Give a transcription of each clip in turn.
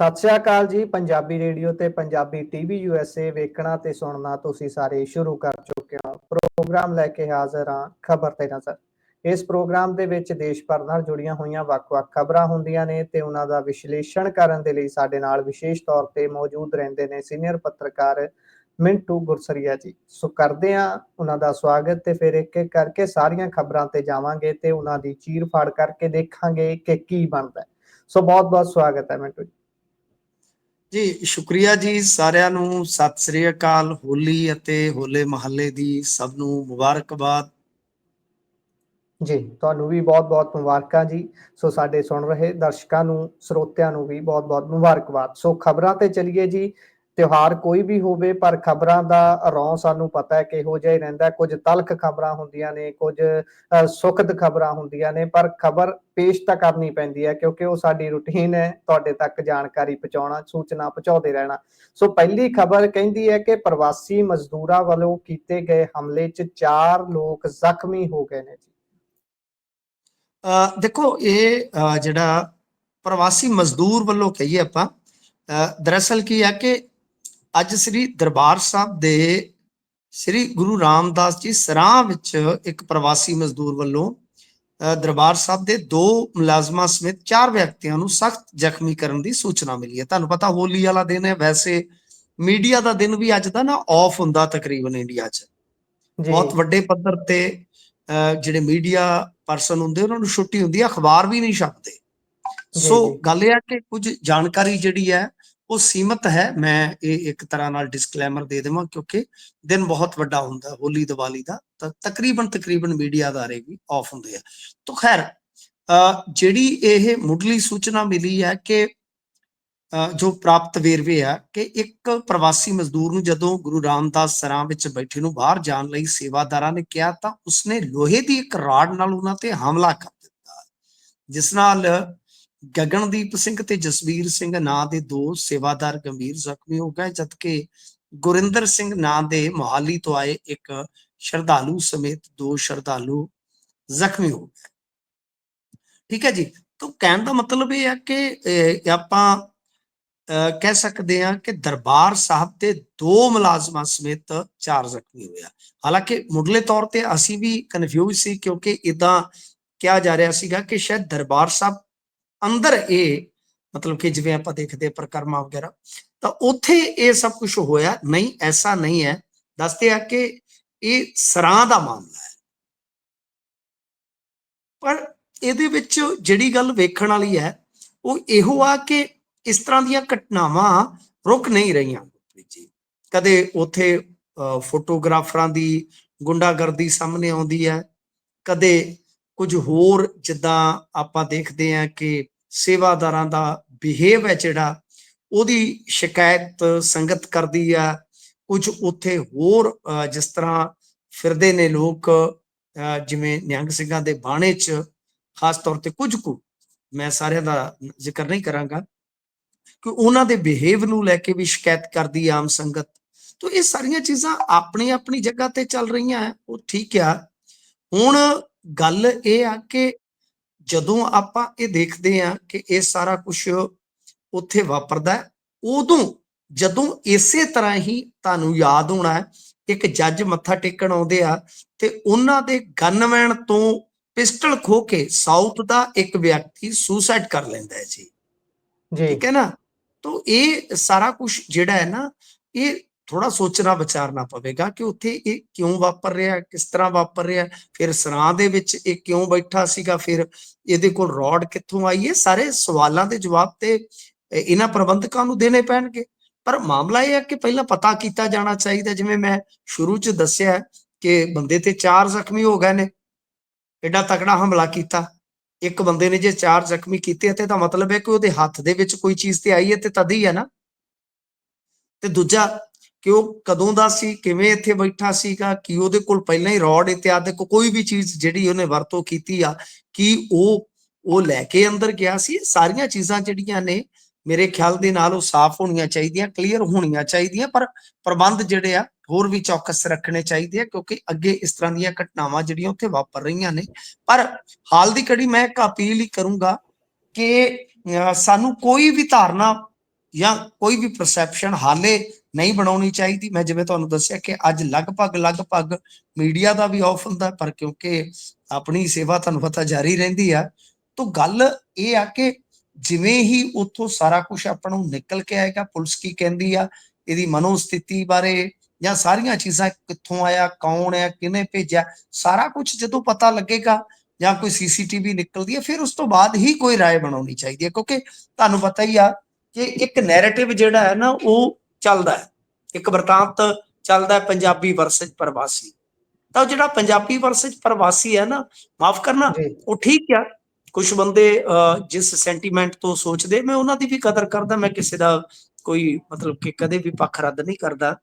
ਸਤਿ ਸ਼੍ਰੀ ਅਕਾਲ ਜੀ, ਪੰਜਾਬੀ ਰੇਡੀਓ ਤੇ ਪੰਜਾਬੀ ਟੀਵੀ ਯੂਐਸਏ ਵੇਖਣਾ ਤੇ ਸੁਣਨਾ ਤੁਸੀਂ ਸਾਰੇ ਸ਼ੁਰੂ ਕਰ ਚੁੱਕੇ ਹੋ। ਪ੍ਰੋਗਰਾਮ ਲੈ ਕੇ ਹਾਜ਼ਰ ਹਾਂ ਖਬਰ ਤੇ ਨਜ਼ਰ। ਇਸ ਪ੍ਰੋਗਰਾਮ ਦੇ ਵਿੱਚ ਦੇਸ਼ ਭਰ ਨਾਲ ਜੁੜੀਆਂ ਹੋਈਆਂ ਵੱਖ-ਵੱਖ ਖਬਰਾਂ ਹੁੰਦੀਆਂ ਨੇ ਤੇ ਉਹਨਾਂ ਦਾ ਵਿਸ਼ਲੇਸ਼ਣ ਕਰਨ ਦੇ ਲਈ ਸਾਡੇ ਨਾਲ ਵਿਸ਼ੇਸ਼ ਤੌਰ ਤੇ ਮੌਜੂਦ ਰਹਿੰਦੇ ਨੇ ਸੀਨੀਅਰ ਪੱਤਰਕਾਰ ਮਿੰਟੂ ਗੁਰਸਰੀਆ ਜੀ। ਸੋ ਕਰਦੇ ਆ ਉਹਨਾਂ ਦਾ ਸਵਾਗਤ ਤੇ ਫਿਰ ਇੱਕ ਇੱਕ ਕਰਕੇ ਸਾਰੀਆਂ ਖਬਰਾਂ ਤੇ ਜਾਵਾਂਗੇ ਤੇ ਉਹਨਾਂ ਦੀ ਚੀਰ ਫਾੜ ਕਰਕੇ ਦੇਖਾਂਗੇ ਕਿ ਕੀ ਬਣਦਾ ਸੋ ਬਹੁਤ-ਬਹੁਤ ਸਵਾਗਤ ਹੈ ਮਿੰਟੂ ਜੀ। ਜੀ, ਸ਼ੁਕਰੀਆ ਜੀ ਸਾਰਿਆਂ ਨੂੰ। ਸਤਿ ਸ੍ਰੀ ਅਕਾਲ। ਹੋਲੀ ਅਤੇ ਹੋਲੇ ਮਹੱਲੇ ਦੀ ਸਭ ਨੂੰ ਮੁਬਾਰਕਬਾਦ। ਜੀ, ਤੁਹਾਨੂੰ ਵੀ ਬਹੁਤ-ਬਹੁਤ ਮੁਬਾਰਕਾਂ ਜੀ। ਸੋ ਸਾਡੇ ਸੁਣ ਰਹੇ ਦਰਸ਼ਕਾਂ ਨੂੰ, ਸਰੋਤਿਆਂ ਨੂੰ ਵੀ ਬਹੁਤ-ਬਹੁਤ ਮੁਬਾਰਕਬਾਦ। ਸੋ ਖਬਰਾਂ ਤੇ ਚਲੀਏ ਜੀ। ਤਿਉਹਾਰ ਕੋਈ ਵੀ ਹੋਵੇ ਪਰ ਖਬਰਾਂ ਦਾ ਰੌਂ ਸਾਨੂੰ ਪਤਾ ਹੈ ਕਿ ਜਿਹਾ ਹੀ ਰਹਿੰਦਾ ਕੁਝ ਤਲਖ ਖਬਰਾਂ ਹੁੰਦੀਆਂ ਨੇ ਕੁਝ ਸੁਖਦ ਖਬਰਾਂ ਹੁੰਦੀਆਂ ਨੇ ਪਰ ਖਬਰ ਪੇਸ਼ ਤਾਂ ਕਰਨੀ ਪੈਂਦੀ ਹੈ ਕਿਉਂਕਿ ਉਹ ਸਾਡੀ ਰੁਟੀਨ ਹੈ ਤੁਹਾਡੇ ਤੱਕ ਜਾਣਕਾਰੀ ਪਹੁੰਚਾਉਣਾ ਸੂਚਨਾ ਪਹੁੰਚਾਉਂਦੇ ਰਹਿਣਾ। ਸੋ ਪਹਿਲੀ ਖਬਰ ਕਹਿੰਦੀ ਹੈ ਕਿ ਪ੍ਰਵਾਸੀ ਮਜ਼ਦੂਰਾਂ ਵੱਲੋਂ ਕੀਤੇ ਗਏ ਹਮਲੇ 'ਚ 4 ਲੋਕ ਜ਼ਖਮੀ ਹੋ ਗਏ ਨੇ ਜੀ। ਦੇਖੋ ਇਹ ਜਿਹੜਾ ਪ੍ਰਵਾਸੀ ਮਜ਼ਦੂਰ ਵੱਲੋਂ ਕਹੀਏ ਆਪਾਂ ਅ, ਦਰਅਸਲ ਕੀ ਹੈ ਕਿ ਅੱਜ ਸ੍ਰੀ ਦਰਬਾਰ ਸਾਹਿਬ ਦੇ ਸ੍ਰੀ ਗੁਰੂ ਰਾਮਦਾਸ ਜੀ ਸਰਾਂ ਵਿੱਚ ਇੱਕ ਪ੍ਰਵਾਸੀ ਮਜ਼ਦੂਰ ਵੱਲੋਂ ਦਰਬਾਰ ਸਾਹਿਬ ਦੇ ਦੋ ਮੁਲਾਜ਼ਮਾਂ ਸਮੇਤ ਚਾਰ ਵਿਅਕਤੀਆਂ ਨੂੰ ਸਖਤ ਜ਼ਖਮੀ ਕਰਨ ਦੀ ਸੂਚਨਾ ਮਿਲੀ ਹੈ। ਤੁਹਾਨੂੰ ਪਤਾ ਹੋਲੀ ਵਾਲਾ ਦਿਨ ਹੈ ਵੈਸੇ ਮੀਡੀਆ ਦਾ ਦਿਨ ਵੀ ਅੱਜ ਦਾ ਨਾ ਆਫ ਹੁੰਦਾ ਤਕਰੀਬਨ ਇੰਡੀਆ 'ਚ। ਬਹੁਤ ਵੱਡੇ ਪੱਧਰ ਤੇ ਜਿਹੜੇ ਮੀਡੀਆ ਪਰਸਨ ਹੁੰਦੇ ਉਹਨਾਂ ਨੂੰ ਛੁੱਟੀ ਹੁੰਦੀ ਹੈ ਅਖਬਾਰ ਵੀ ਨਹੀਂ ਛਪਦੇ। ਸੋ। ਗੱਲ ਇਹ ਹੈ ਕਿ ਕੁਝ ਜਾਣਕਾਰੀ ਜਿਹੜੀ ਹੈ ਉਹ ਸੀਮਤ ਹੈ ਮੈਂ ਇਹ ਇੱਕ ਤਰ੍ਹਾਂ ਨਾਲ ਡਿਸਕਲੇਮਰ ਦੇ ਦੇਵਾਂ ਕਿਉਂਕਿ ਦਿਨ ਬਹੁਤ ਵੱਡਾ ਹੁੰਦਾ ਹੋਲੀ ਦੀਵਾਲੀ ਦਾ ਤਾਂ ਤਕਰੀਬਨ ਤਕਰੀਬਨ ਮੀਡੀਆ ਅਦਾਰੇ ਵੀ ਆਫ ਹੁੰਦੇ ਆ। ਤਾਂ ਖੈਰ ਜਿਹੜੀ ਇਹ ਮੁੱਢਲੀ ਸੂਚਨਾ ਮਿਲੀ ਹੈ ਕਿ ਅਹ, ਜੋ ਪ੍ਰਾਪਤ ਵੇਰਵੇ ਆ ਕਿ ਇੱਕ ਪ੍ਰਵਾਸੀ ਮਜ਼ਦੂਰ ਨੂੰ ਜਦੋਂ ਗੁਰੂ ਰਾਮਦਾਸ ਸਰਾਂ ਵਿੱਚ ਬੈਠੇ ਨੂੰ ਬਾਹਰ ਜਾਣ ਲਈ ਸੇਵਾਦਾਰਾਂ ਨੇ ਕਿਹਾ ਤਾਂ ਉਸਨੇ ਲੋਹੇ ਦੀ ਇੱਕ ਰਾੜ ਨਾਲ ਉਹਨਾਂ ਤੇ ਹਮਲਾ ਕਰ ਦਿੱਤਾ। ਜਿਸ ਨਾਲ ਗਗਨਦੀਪ ਸਿੰਘ ਤੇ ਜਸਵੀਰ ਸਿੰਘ ਨਾਂ ਦੇ ਦੋ ਸੇਵਾਦਾਰ ਗੰਭੀਰ ਜ਼ਖਮੀ ਹੋ ਗਏ, ਜਦਕਿ ਗੁਰਿੰਦਰ ਸਿੰਘ ਨਾਂ ਦੇ ਮੁਹਾਲੀ ਤੋਂ ਆਏ ਇੱਕ ਸ਼ਰਧਾਲੂ ਸਮੇਤ ਦੋ ਸ਼ਰਧਾਲੂ ਜ਼ਖਮੀ ਹੋ ਗਏ। ਠੀਕ ਹੈ ਜੀ? ਤਾਂ ਕਹਿਣ ਦਾ ਮਤਲਬ ਇਹ ਹੈ ਕਿ ਆਪਾਂ, ਅਹ, ਕਹਿ ਸਕਦੇ ਹਾਂ ਕਿ ਦਰਬਾਰ ਸਾਹਿਬ ਦੇ ਦੋ ਮੁਲਾਜ਼ਮਾਂ ਸਮੇਤ ਚਾਰ ਜ਼ਖਮੀ ਹੋਇਆ ਹਾਲਾਂਕਿ ਮੁੱਢਲੇ ਤੌਰ ਤੇ ਅਸੀਂ ਵੀ ਕਨਫਿਊਜ਼ ਸੀ ਕਿਉਂਕਿ ਇਦਾਂ ਕਿਹਾ ਜਾ ਰਿਹਾ ਸੀਗਾ ਕਿ ਸ਼ਾਇਦ ਦਰਬਾਰ ਸਾਹਿਬ ਅੰਦਰ ਇਹ, ਮਤਲਬ ਕਿ ਜਿਵੇਂ ਆਪਾਂ ਦੇਖਦੇ ਹਾਂ ਪ੍ਰਕਰਮਾ ਵਗੈਰਾ, ਤਾਂ ਉੱਥੇ ਇਹ ਸਭ ਕੁਝ ਹੋਇਆ। ਨਹੀਂ, ਐਸਾ ਨਹੀਂ ਹੈ। ਦੱਸਦੇ ਆ ਕਿ ਇਹ ਸਰਾਂ ਦਾ ਮਾਮਲਾ ਹੈ। ਪਰ ਇਹਦੇ ਵਿੱਚ ਜਿਹੜੀ ਗੱਲ ਵੇਖਣ ਵਾਲੀ ਹੈ, ਉਹ ਇਹੋ ਆ ਕਿ ਇਸ ਤਰ੍ਹਾਂ ਦੀਆਂ ਘਟਨਾਵਾਂ ਰੁਕ ਨਹੀਂ ਰਹੀਆਂ। ਗੁਰਪ੍ਰੀਤ ਜੀ ਕਦੇ ਉਥੇ ਫੋਟੋਗ੍ਰਾਫਰਾਂ ਦੀ ਗੁੰਡਾਗਰਦੀ ਸਾਹਮਣੇ ਆਉਂਦੀ ਹੈ। ਕਦੇ ਕੁਝ ਹੋਰ ਜਿੱਦਾਂ ਆਪਾਂ ਦੇਖਦੇ ਹਾਂ ਕਿ ਸੇਵਾਦਾਰਾਂ ਦਾ ਬਿਹੇਵ ਹੈ ਜਿਹੜਾ, ਉਹਦੀ ਸ਼ਿਕਾਇਤ ਸੰਗਤ ਕਰਦੀ ਆ। ਕੁਝ ਉੱਥੇ ਹੋਰ ਜਿਸ ਤਰ੍ਹਾਂ ਫਿਰਦੇ ਨੇ ਲੋਕ ਜਿਵੇਂ ਨਿਹੰਗ ਸਿੰਘਾਂ ਦੇ ਬਾਣੇ 'ਚ, ਖਾਸ ਤੌਰ ਤੇ ਕੁਝ ਕੁ, ਮੈਂ ਸਾਰਿਆਂ ਦਾ ਜ਼ਿਕਰ ਨਹੀਂ ਕਰਾਂਗਾ, ਕਿ ਉਹਨਾਂ ਦੇ ਬਿਹੇਵ ਨੂੰ ਲੈ ਕੇ ਵੀ ਸ਼ਿਕਾਇਤ ਕਰਦੀ ਆਮ ਸੰਗਤ। ਤੋਂ ਇਹ ਸਾਰੀਆਂ ਚੀਜ਼ਾਂ ਆਪਣੀ ਆਪਣੀ ਜਗ੍ਹਾ ਤੇ ਚੱਲ ਰਹੀਆਂ, ਉਹ ਠੀਕ ਆ। ਹੁਣ ਗੱਲ ਇਹ ਆ ਕਿ ਜਦੋਂ ਆਪਾਂ ਇਹ ਦੇਖਦੇ ਆ ਕਿ ਇਹ ਸਾਰਾ ਕੁਝ ਉੱਥੇ ਵਾਪਰਦਾ ਹੈ, ਉਦੋਂ ਜਦੋਂ ਇਸੇ ਤਰ੍ਹਾਂ ਹੀ ਤੁਹਾਨੂੰ ਯਾਦ ਹੋਣਾ ਹੈ ਇੱਕ ਜੱਜ ਮੱਥਾ ਟੇਕਣ ਆਉਂਦੇ ਆ ਤੇ ਉਹਨਾਂ ਦੇ ਗਨਮੈਨ ਤੋਂ ਪਿਸਟਲ ਖੋ ਕੇ ਸਾਊਥ ਦਾ ਇੱਕ ਵਿਅਕਤੀ ਸੁਸਾਈਡ ਕਰ ਲੈਂਦਾ ਹੈ ਜੀ। ਜੀ। ਠੀਕ ਹੈ ਨਾ? ਤਾਂ ਇਹ ਸਾਰਾ ਕੁਝ ਜਿਹੜਾ ਹੈ ਨਾ ਇਹ ਥੋੜਾ ਸੋਚਣਾ ਵਿਚਾਰਨਾ ਪਵੇਗਾ ਕਿ ਉੱਥੇ ਇਹ ਕਿਉਂ ਵਾਪਰ ਰਿਹਾ ਹੈ, ਕਿਸ ਤਰ੍ਹਾਂ ਵਾਪਰ ਰਿਹਾ ਹੈ, ਫਿਰ ਸਰਾਂ ਦੇ ਵਿੱਚ ਇਹ ਕਿਉਂ ਬੈਠਾ ਸੀਗਾ ਫਿਰ ਇਹਦੇ ਕੋਲ ਰੋਡ ਕਿੱਥੋਂ ਆਈ ਹੈ ਸਾਰੇ ਸਵਾਲਾਂ ਦੇ ਜਵਾਬ ਤੇ ਇਹਨਾਂ ਪ੍ਰਬੰਧਕਾਂ ਨੂੰ ਦੇਣੇ ਪੈਣਗੇ। ਪਰ ਮਾਮਲਾ ਇਹ ਹੈ ਕਿ ਪਹਿਲਾਂ ਪਤਾ ਕੀਤਾ ਜਾਣਾ ਚਾਹੀਦਾ ਜਿਵੇਂ ਮੈਂ ਸ਼ੁਰੂ 'ਚ ਦੱਸਿਆ ਕਿ ਬੰਦੇ ਤੇ ਚਾਰ ਜ਼ਖਮੀ ਹੋ ਗਏ ਨੇ ਐਡਾ ਤਕੜਾ ਹਮਲਾ ਕੀਤਾ। ਇੱਕ ਬੰਦੇ ਨੇ ਜੇ ਚਾਰ ਜ਼ਖਮੀ ਕੀਤੇ ਤੇ ਤਾਂ ਮਤਲਬ ਹੈ ਕਿ ਉਹਦੇ ਹੱਥ ਦੇ ਵਿੱਚ ਕੋਈ ਚੀਜ਼ ਤੇ ਆਈ ਹੈ ਤੇ ਤਦ ਹੀ ਹੈ ਨਾ। ਤੇ ਦੂਜਾ ਕਿ ਉਹ ਕਦੋਂ ਦਾ ਸੀ, ਕਿਵੇਂ ਇੱਥੇ ਬੈਠਾ ਸੀਗਾ, ਕਿ ਉਹਦੇ ਕੋਲ ਪਹਿਲਾਂ ਹੀ ਰੋਡ ਇਤਿਆਦਿ ਕੋਈ ਵੀ ਚੀਜ਼ ਜਿਹੜੀ ਉਹਨੇ ਵਰਤੋਂ ਕੀਤੀ ਆ, ਕਿ ਉਹ ਉਹ ਲੈ ਕੇ ਅੰਦਰ ਗਿਆ ਸੀ ਸਾਰੀਆਂ ਚੀਜ਼ਾਂ ਜਿਹੜੀਆਂ ਨੇ ਮੇਰੇ ਖਿਆਲ ਦੇ ਨਾਲ ਉਹ ਸਾਫ਼ ਹੋਣੀਆਂ ਚਾਹੀਦੀਆਂ ਕਲੀਅਰ ਹੋਣੀਆਂ ਚਾਹੀਦੀਆਂ, ਪਰ ਪ੍ਰਬੰਧ ਜਿਹੜੇ ਆ ਹੋਰ ਵੀ ਚੌਕਸ ਰੱਖਣੇ ਚਾਹੀਦੇ ਆ, ਕਿਉਂਕਿ ਅੱਗੇ ਇਸ ਤਰ੍ਹਾਂ ਦੀਆਂ ਘਟਨਾਵਾਂ ਜਿਹੜੀਆਂ ਉੱਥੇ ਵਾਪਰ ਰਹੀਆਂ ਨੇ। ਪਰ ਹਾਲ ਦੀ ਘੜੀ ਮੈਂ ਇੱਕ ਅਪੀਲ ਹੀ ਕਰੂੰਗਾ ਕਿ ਸਾਨੂੰ ਕੋਈ ਵੀ ਧਾਰਨਾ ਜਾਂ ਕੋਈ ਵੀ ਪਰਸੈਪਸ਼ਨ ਹਾਲੇ ਨਹੀਂ ਬਣਾਉਣੀ ਚਾਹੀਦੀ ਮੈਂ ਜਿਵੇਂ ਤੁਹਾਨੂੰ ਦੱਸਿਆ ਕਿ ਅੱਜ ਲਗਭਗ ਲਗਭਗ ਮੀਡੀਆ ਦਾ ਵੀ ਆਫ ਹੁੰਦਾ ਪਰ ਕਿਉਂਕਿ ਆਪਣੀ ਸੇਵਾ ਤੁਹਾਨੂੰ ਪਤਾ ਜਾਰੀ ਰਹਿੰਦੀ ਆ ਤਾਂ ਗੱਲ ਇਹ ਆ ਕਿ ਜਿਵੇਂ ਹੀ ਉੱਥੋਂ ਸਾਰਾ ਕੁਝ ਆਪਾਂ ਨੂੰ ਨਿਕਲ ਕੇ ਆਏਗਾ ਪੁਲਿਸ ਕੀ ਕਹਿੰਦੀ ਆ ਇਹਦੀ ਮਨੋਸਥਿਤੀ ਬਾਰੇ ਜਾਂ ਸਾਰੀਆਂ ਚੀਜ਼ਾਂ ਕਿੱਥੋਂ ਆਇਆ ਕੌਣ ਹੈ ਕਿਹਨੇ ਭੇਜਿਆ ਸਾਰਾ ਕੁਝ ਜਦੋਂ ਪਤਾ ਲੱਗੇਗਾ ਜਾਂ ਕੋਈ ਸੀਸੀਟੀਵੀ ਨਿਕਲਦੀ ਹੈ ਫਿਰ ਉਸ ਤੋਂ ਬਾਅਦ ਹੀ ਕੋਈ رائے ਬਣਾਉਣੀ ਚਾਹੀਦੀ ਹੈ ਕਿਉਂਕਿ ਤੁਹਾਨੂੰ ਪਤਾ ਹੀ ਆ ਕਿ ਇੱਕ ਨੈਰੇਟਿਵ ਜਿਹੜਾ ਹੈ ਨਾ ਉਹ ਚੱਲਦਾ ਹੈ। ਇੱਕ ਵਰਤਾਂਤ ਚੱਲਦਾ ਹੈ ਪੰਜਾਬੀ ਵਰਸਜ ਪ੍ਰਵਾਸੀ। ਤਾਂ ਜਿਹੜਾ ਪੰਜਾਬੀ ਵਰਸਜ ਪ੍ਰਵਾਸੀ ਹੈ ਨਾ ਮਾਫ ਕਰਨਾ ਉਹ ਠੀਕ ਆ ਕੁਝ ਬੰਦੇ ਜਿਸ ਸੈਂਟੀਮੈਂਟ ਤੋਂ ਸੋਚਦੇ ਮੈਂ ਉਹਨਾਂ ਦੀ ਵੀ ਕਦਰ ਕਰਦਾ ਮੈਂ ਕਿਸੇ ਦਾ ਕੋਈ ਮਤਲਬ ਕਿ ਕਦੇ ਵੀ ਪੱਖ ਰੱਦ ਨਹੀਂ ਕਰਦਾ।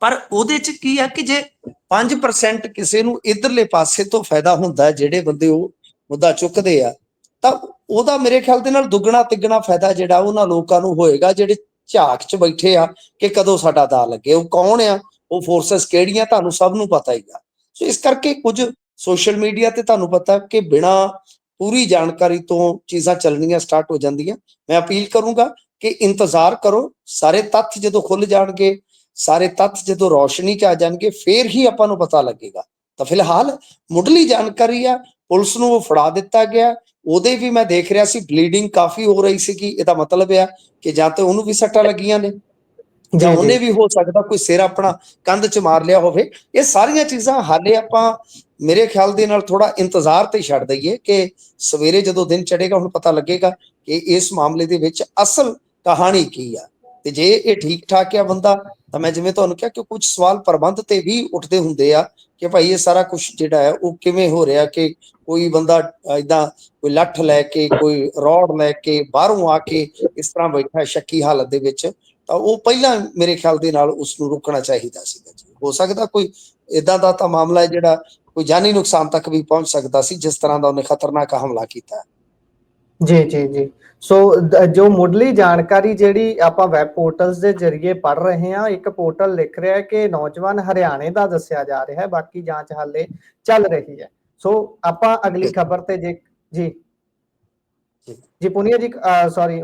ਪਰ ਉਹਦੇ ਚ ਕੀ ਆ ਕਿ ਜੇ 5% ਕਿਸੇ ਨੂੰ ਇਧਰਲੇ ਪਾਸੇ ਤੋਂ ਫਾਇਦਾ ਹੁੰਦਾ ਜਿਹੜੇ ਬੰਦੇ ਉਹ ਮੁੱਦਾ ਚੁੱਕਦੇ ਆ ਤਾਂ ਉਹਦਾ ਮੇਰੇ ਖਿਆਲ ਦੇ ਨਾਲ ਦੁੱਗਣਾ ਤਿੱਗਣਾ ਫਾਇਦਾ ਜਿਹੜਾ ਉਹਨਾਂ ਲੋਕਾਂ ਨੂੰ ਹੋਏਗਾ ਜਿਹੜੇ ਝਾਕ 'ਚ ਬੈਠੇ ਆ ਕਿ ਕਦੋਂ ਸਾਡਾ ਦਾ ਲੱਗੇ, ਉਹ ਕੌਣ ਆ, ਉਹ ਫੋਰਸਸ ਕਿਹੜੀਆਂ ਤੁਹਾਨੂੰ ਸਭ ਨੂੰ ਪਤਾ ਹੀ ਆ। ਸੋ ਇਸ ਕਰਕੇ ਕੁਝ ਸੋਸ਼ਲ ਮੀਡੀਆ ਤੇ ਤੁਹਾਨੂੰ ਪਤਾ ਕਿ ਬਿਨਾ ਪੂਰੀ ਜਾਣਕਾਰੀ ਤੋਂ ਚੀਜ਼ਾਂ ਚੱਲਣੀਆਂ ਸਟਾਰਟ ਹੋ ਜਾਂਦੀਆਂ। ਮੈਂ ਅਪੀਲ ਕਰੂੰਗਾ ਕਿ ਇੰਤਜ਼ਾਰ ਕਰੋ, ਸਾਰੇ ਤੱਥ ਜਦੋਂ ਖੁੱਲ ਜਾਣਗੇ, ਸਾਰੇ ਤੱਥ ਜਦੋਂ ਰੋਸ਼ਨੀ 'ਚ ਆ ਜਾਣਗੇ, ਫੇਰ ਹੀ ਆਪਾਂ ਨੂੰ ਪਤਾ ਲੱਗੇਗਾ। ਤਾਂ ਫਿਲਹਾਲ ਮੁੱਢਲੀ ਜਾਣਕਾਰੀ ਆ, ਪੁਲਿਸ ਨੂੰ ਉਹ ਫੜਾ ਦਿੱਤਾ ਗਿਆ ਉਹਦੇ ਵੀ ਮੈਂ ਦੇਖ ਰਿਹਾ ਸੀ ਬਲੀਡਿੰਗ ਕਾਫੀ ਹੋ ਰਹੀ ਸੀ ਕਿ ਇਹਦਾ ਮਤਲਬ ਆ ਕਿ ਜਾਂ ਤੇ ਉਹਨੂੰ ਵੀ ਸੱਟਾਂ ਲੱਗੀਆਂ ਨੇ ਜਾਂ ਉਹਨੇ। ਵੀ ਹੋ ਸਕਦਾ ਕੋਈ ਸਿਰ ਆਪਣਾ ਕੰਧ 'ਚ ਮਾਰ ਲਿਆ ਹੋਵੇ। ਇਹ ਸਾਰੀਆਂ ਚੀਜ਼ਾਂ ਹਾਲੇ ਆਪਾਂ ਮੇਰੇ ਖਿਆਲ ਦੇ ਨਾਲ ਥੋੜਾ ਇੰਤਜ਼ਾਰ ਤੇ ਛੱਡ ਦਈਏ ਕਿ ਸਵੇਰੇ ਜਦੋਂ ਦਿਨ ਚੜੇਗਾ ਹੁਣ ਪਤਾ ਲੱਗੇਗਾ ਕਿ ਇਸ ਮਾਮਲੇ ਦੇ ਵਿੱਚ ਅਸਲ ਕਹਾਣੀ ਕੀ ਆ। ਤੇ ਜੇ ਇਹ ਠੀਕ ਠਾਕ ਆ ਬੰਦਾ ਤਾਂ ਮੈਂ ਜਿਵੇਂ ਤੁਹਾਨੂੰ ਕਿਹਾ ਕਿ ਕੁਝ ਸਵਾਲ ਪ੍ਰਬੰਧ ਤੇ ਵੀ ਉੱਠਦੇ ਹੁੰਦੇ ਆ ਕਿ ਭਾਈ ਇਹ ਸਾਰਾ ਕੁਝ ਜਿਹੜਾ ਹੈ ਉਹ ਕਿਵੇਂ ਹੋ ਰਿਹਾ ਕਿ ਕੋਈ ਬੰਦਾ ਇਦਾਂ ਕੋਈ ਲੱਠ ਲੈ ਕੇ, ਕੋਈ ਰੋਡ ਲੈ ਕੇ ਬਾਹਰੋਂ ਆ ਕੇ ਇਸ ਤਰ੍ਹਾਂ ਬੈਠਾ ਸ਼ੱਕੀ ਹਾਲਤ ਦੇ ਵਿੱਚ, ਤਾਂ ਉਹ ਪਹਿਲਾਂ ਮੇਰੇ ਖਿਆਲ ਦੇ ਨਾਲ ਉਸ ਨੂੰ ਰੋਕਣਾ ਚਾਹੀਦਾ ਸੀਗਾ ਜੀ। ਹੋ ਸਕਦਾ ਕੋਈ ਇਦਾਂ ਦਾ ਤਾਂ ਮਾਮਲਾ ਹੈ ਜਿਹੜਾ ਕੋਈ ਜਾਨੀ ਨੁਕਸਾਨ ਤੱਕ ਵੀ ਪਹੁੰਚ ਸਕਦਾ ਸੀ, ਜਿਸ ਤਰ੍ਹਾਂ ਦਾ ਉਹਨੇ ਖਤਰਨਾਕ ਹਮਲਾ ਕੀਤਾ ਜੀ ਜੀ ਜੀ। ਸੋ ਜੋ ਮੁੱਢਲੀ ਜਾਣਕਾਰੀ ਜਿਹੜੀ ਆਪਾਂ ਵੈਬ ਪੋਰਟਲਸ ਦੇ ਜ਼ਰੀਏ ਪੜ ਰਹੇ ਹਾਂ ਇੱਕ ਪੋਰਟਲ ਲਿਖ ਰਿਹਾ ਹੈ ਕਿ ਨੌਜਵਾਨ ਹਰਿਆਣੇ ਦਾ ਦੱਸਿਆ ਜਾ ਰਿਹਾ ਹੈ ਬਾਕੀ ਜਾਂਚ ਹਾਲੇ ਚੱਲ ਰਹੀ ਹੈ। ਸੋ ਆਪਾਂ ਅਗਲੀ ਖਬਰ ਤੇ ਜੇ ਜੀ। ਜੀ। ਜੀ ਪੁਨੀਆ ਜੀ ਸੌਰੀ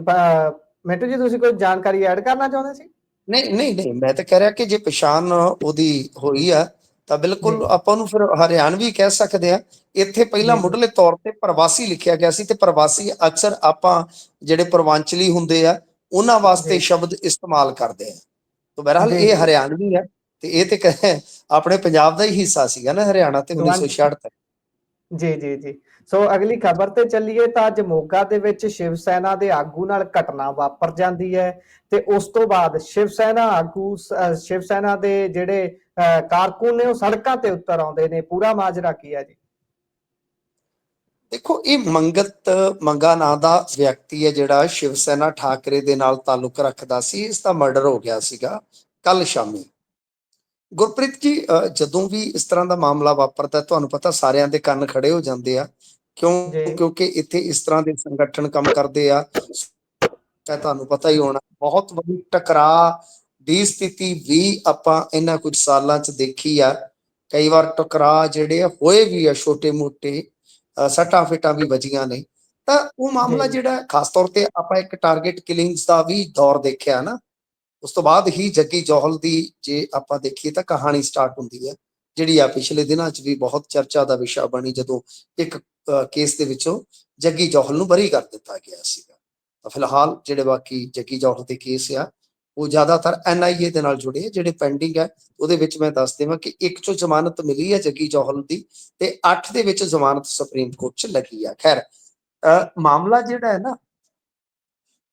ਮੈਟੂ ਜੀ ਤੁਸੀਂ ਕੋਈ ਜਾਣਕਾਰੀ ਐਡ ਕਰਨਾ ਚਾਹੁੰਦੇ ਸੀ? ਨਹੀਂ ਨਹੀਂ ਨਹੀਂ ਮੈਂ ਤਾਂ ਕਹਿ ਰਿਹਾ ਕਿ ਜੇ ਪਛਾਣ ਉਹਦੀ ਹੋਈ ਆ ਤਾਂ ਬਿਲਕੁਲ। ਆਪਾਂ ਨੂੰ ਫਿਰ ਹਰਿਆਣਵੀ ਕਹਿ ਸਕਦੇ ਆ ਇੱਥੇ ਪਹਿਲਾਂ। ਮੁੱਢਲੇ ਤੌਰ ਤੇ ਪ੍ਰਵਾਸੀ ਲਿਖਿਆ ਗਿਆ ਸੀ ਤੇ ਪ੍ਰਵਾਸੀ ਅਕਸਰ ਆਪਾਂ ਜਿਹੜੇ ਪ੍ਰਵਾਂਚਲੀ ਹੁੰਦੇ ਆ ਉਹਨਾਂ ਵਾਸਤੇ। ਸ਼ਬਦ ਇਸਤੇਮਾਲ ਕਰਦੇ ਆ ਤਾਂ ਬਹਰਹਾਲ ਇਹ। ਹਰਿਆਣਵੀ ਹੈ ਤੇ ਇਹ ਤੇ ਆਪਣੇ ਪੰਜਾਬ ਦਾ ਹੀ ਹਿੱਸਾ ਸੀਗਾ ਨਾ ਹਰਿਆਣਾ ਤੇ 1966 ਤੱਕ ਜੀ ਜੀ ਜੀ ਸੋ ਅਗਲੀ ਖਬਰ ਤੇ ਚੱਲੀਏ ਤਾਂ ਅੱਜ ਮੋਗਾ ਦੇ ਵਿੱਚ ਸ਼ਿਵ ਸੈਨਾ ਦੇ ਆਗੂ ਨਾਲ ਘਟਨਾ ਵਾਪਰ ਜਾਂਦੀ ਹੈ ਤੇ ਉਸ ਤੋਂ ਬਾਅਦ ਸ਼ਿਵ ਸੈਨਾ ਆਗੂ ਸ਼ਿਵ ਸੈਨਾ ਦੇ ਜਿਹੜੇ ਕਾਰਕੁਨ ਨੇ ਉਹ ਸੜਕਾਂ ਤੇ ਉਤਰ ਆਉਂਦੇ ਨੇ। ਪੂਰਾ ਮਾਜਰਾ ਕੀ ਹੈ ਜੀ? ਦੇਖੋ ਇਹ ਮੰਗਤ ਮੰਗਾ ਨਾਂ ਦਾ ਵਿਅਕਤੀ ਹੈ ਜਿਹੜਾ ਸ਼ਿਵ ਸੈਨਾ ਠਾਕਰੇ ਦੇ ਨਾਲ ਤਾਲੁਕ ਰੱਖਦਾ ਸੀ। ਇਸ ਦਾ ਮਰਡਰ ਹੋ ਗਿਆ ਸੀਗਾ ਕੱਲ ਸ਼ਾਮੀ। ਗੁਰਪ੍ਰੀਤ ਜੀ ਅਹ, ਜਦੋਂ ਵੀ ਇਸ ਤਰ੍ਹਾਂ ਦਾ ਮਾਮਲਾ ਵਾਪਰਦਾ ਤੁਹਾਨੂੰ ਪਤਾ ਸਾਰਿਆਂ ਦੇ ਕੰਨ ਖੜੇ ਹੋ ਜਾਂਦੇ ਆ। ਕਿਉਂ। ਕਿਉਂਕਿ ਇੱਥੇ ਇਸ ਤਰ੍ਹਾਂ ਦੇ ਸੰਗਠਨ ਕੰਮ ਕਰਦੇ ਆ ਤਾਂ ਤੁਹਾਨੂੰ ਪਤਾ ਹੀ ਹੋਣਾ ਬਹੁਤ ਵੱਡੀ ਟਕਰਾਅ ਦੀ ਸਥਿਤੀ ਵੀ ਆਪਾਂ ਇਹਨਾਂ ਕੁਝ ਸਾਲਾਂ 'ਚ ਦੇਖੀ ਆ ਕਈ ਵਾਰ ਟਕਰਾਅ ਜਿਹੜੇ ਆ ਹੋਏ ਵੀ ਆ ਛੋਟੇ ਮੋਟੇ ਅ, ਸੱਟਾਂ ਫਿਟਾਂ ਵੀ ਵੱਜੀਆਂ ਨੇ ਤਾਂ ਉਹ ਮਾਮਲਾ। ਜਿਹੜਾ ਖਾਸ ਤੌਰ ਤੇ ਆਪਾਂ ਇੱਕ ਟਾਰਗੇਟ ਕਿਲਿੰਗਸ ਦਾ ਵੀ ਦੌਰ ਦੇਖਿਆ ਨਾ ਉਸ ਤੋਂ ਬਾਅਦ ਹੀ ਜੱਗੀ ਜੋਹਲ ਦੀ ਜੇ ਆਪਾਂ ਦੇਖੀਏ ਤਾਂ ਕਹਾਣੀ ਸਟਾਰਟ ਹੁੰਦੀ ਹੈ ਜਿਹੜੀ ਆ ਪਿਛਲੇ ਦਿਨਾਂ 'ਚ ਵੀ ਬਹੁਤ ਚਰਚਾ ਦਾ ਵਿਸ਼ਾ ਬਣੀ ਜਦੋਂ ਇੱਕ ਕੇਸ ਦੇ ਵਿੱਚੋਂ ਜੱਗੀ ਜੋਹਲ ਨੂੰ ਬਰੀ ਕਰ ਦਿੱਤਾ ਗਿਆ ਸੀਗਾ। ਤਾਂ ਫਿਲਹਾਲ ਜਿਹੜੇ ਬਾਕੀ ਜੱਗੀ ਜੋਹਲ ਦੇ ਕੇਸ ਆ ਉਹ ਜ਼ਿਆਦਾਤਰ ਐਨਆਈਏ ਦੇ ਨਾਲ ਜੁੜੇ ਆ, ਜਿਹੜੇ ਪੈਂਡਿੰਗ ਹੈ ਉਹਦੇ ਵਿੱਚ ਮੈਂ ਦੱਸ ਦੇਵਾਂ ਕਿ ਇੱਕ ਚੋਂ ਜ਼ਮਾਨਤ ਮਿਲੀ ਹੈ ਜੱਗੀ ਜੋਹਲ ਦੀ ਤੇ 8 ਦੇ ਵਿੱਚ ਜ਼ਮਾਨਤ ਸੁਪਰੀਮ ਕੋਰਟ 'ਚ ਲੱਗੀ ਆ। ਖੈਰ ਅ, ਮਾਮਲਾ ਜਿਹੜਾ ਹੈ ਨਾ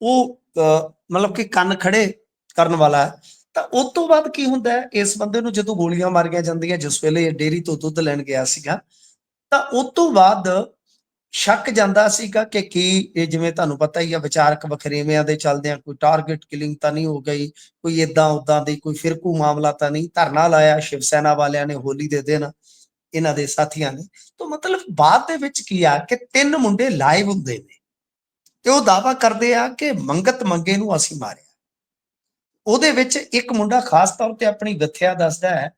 ਉਹ ਅ, ਮਤਲਬ ਕਿ ਕੰਨ ਖੜੇ ਕਰਨ ਵਾਲਾ ਹੈ। ਤਾਂ ਉਸ ਤੋਂ ਬਾਅਦ ਕੀ ਹੁੰਦਾ ਹੈ? ਇਸ ਬੰਦੇ ਨੂੰ ਜਦੋਂ ਗੋਲੀਆਂ ਮਾਰੀਆਂ ਜਾਂਦੀਆਂ, ਜਿਸ ਵੇਲੇ ਇਹ ਡੇਰੀ ਤੋਂ ਦੁੱਧ ਲੈਣ ਗਿਆ ਸੀਗਾ, ਤਾਂ ਉਸ ਤੋਂ ਬਾਅਦ ਸ਼ੱਕ ਜਾਂਦਾ ਸੀਗਾ ਕਿ ਕੀ ਇਹ ਜਿਵੇਂ ਤੁਹਾਨੂੰ ਪਤਾ ਹੀ ਆ, ਵਿਚਾਰਕ ਵਖਰੇਵਿਆਂ ਦੇ ਚੱਲਦਿਆਂ ਕੋਈ ਟਾਰਗੇਟ ਕਿਲਿੰਗ ਤਾਂ ਨਹੀਂ ਹੋ ਗਈ, ਕੋਈ ਇਦਾਂ ਉਦਾਂ ਦੀ ਕੋਈ ਫਿਰਕੂ ਮਾਮਲਾ ਤਾਂ ਨਹੀਂ, ਧਰਨਾ ਲਾਇਆ, ਸ਼ਿਵ ਸੈਨਾ ਵਾਲਿਆਂ ਨੇ ਹੋਲੀ ਦੇ ਦਿਨ ਇਹਨਾਂ ਦੇ ਸਾਥੀਆਂ ਨੇ। ਤਾਂ ਮਤਲਬ ਬਾਅਦ ਦੇ ਵਿੱਚ ਕੀ ਆ ਕਿ ਤਿੰਨ ਮੁੰਡੇ ਲਾਈਵ ਹੁੰਦੇ ਨੇ ਤੇ ਉਹ ਦਾਵਾ ਕਰਦੇ ਆ ਕਿ ਮੰਗਤ ਮੰਗੇ ਨੂੰ ਅਸੀਂ ਮਾਰਿਆ। ਉਹਦੇ ਵਿੱਚ ਇੱਕ ਮੁੰਡਾ ਖਾਸ ਤੌਰ ਤੇ ਆਪਣੀ ਗੱਥਿਆ ਦੱਸਦਾ ਹੈ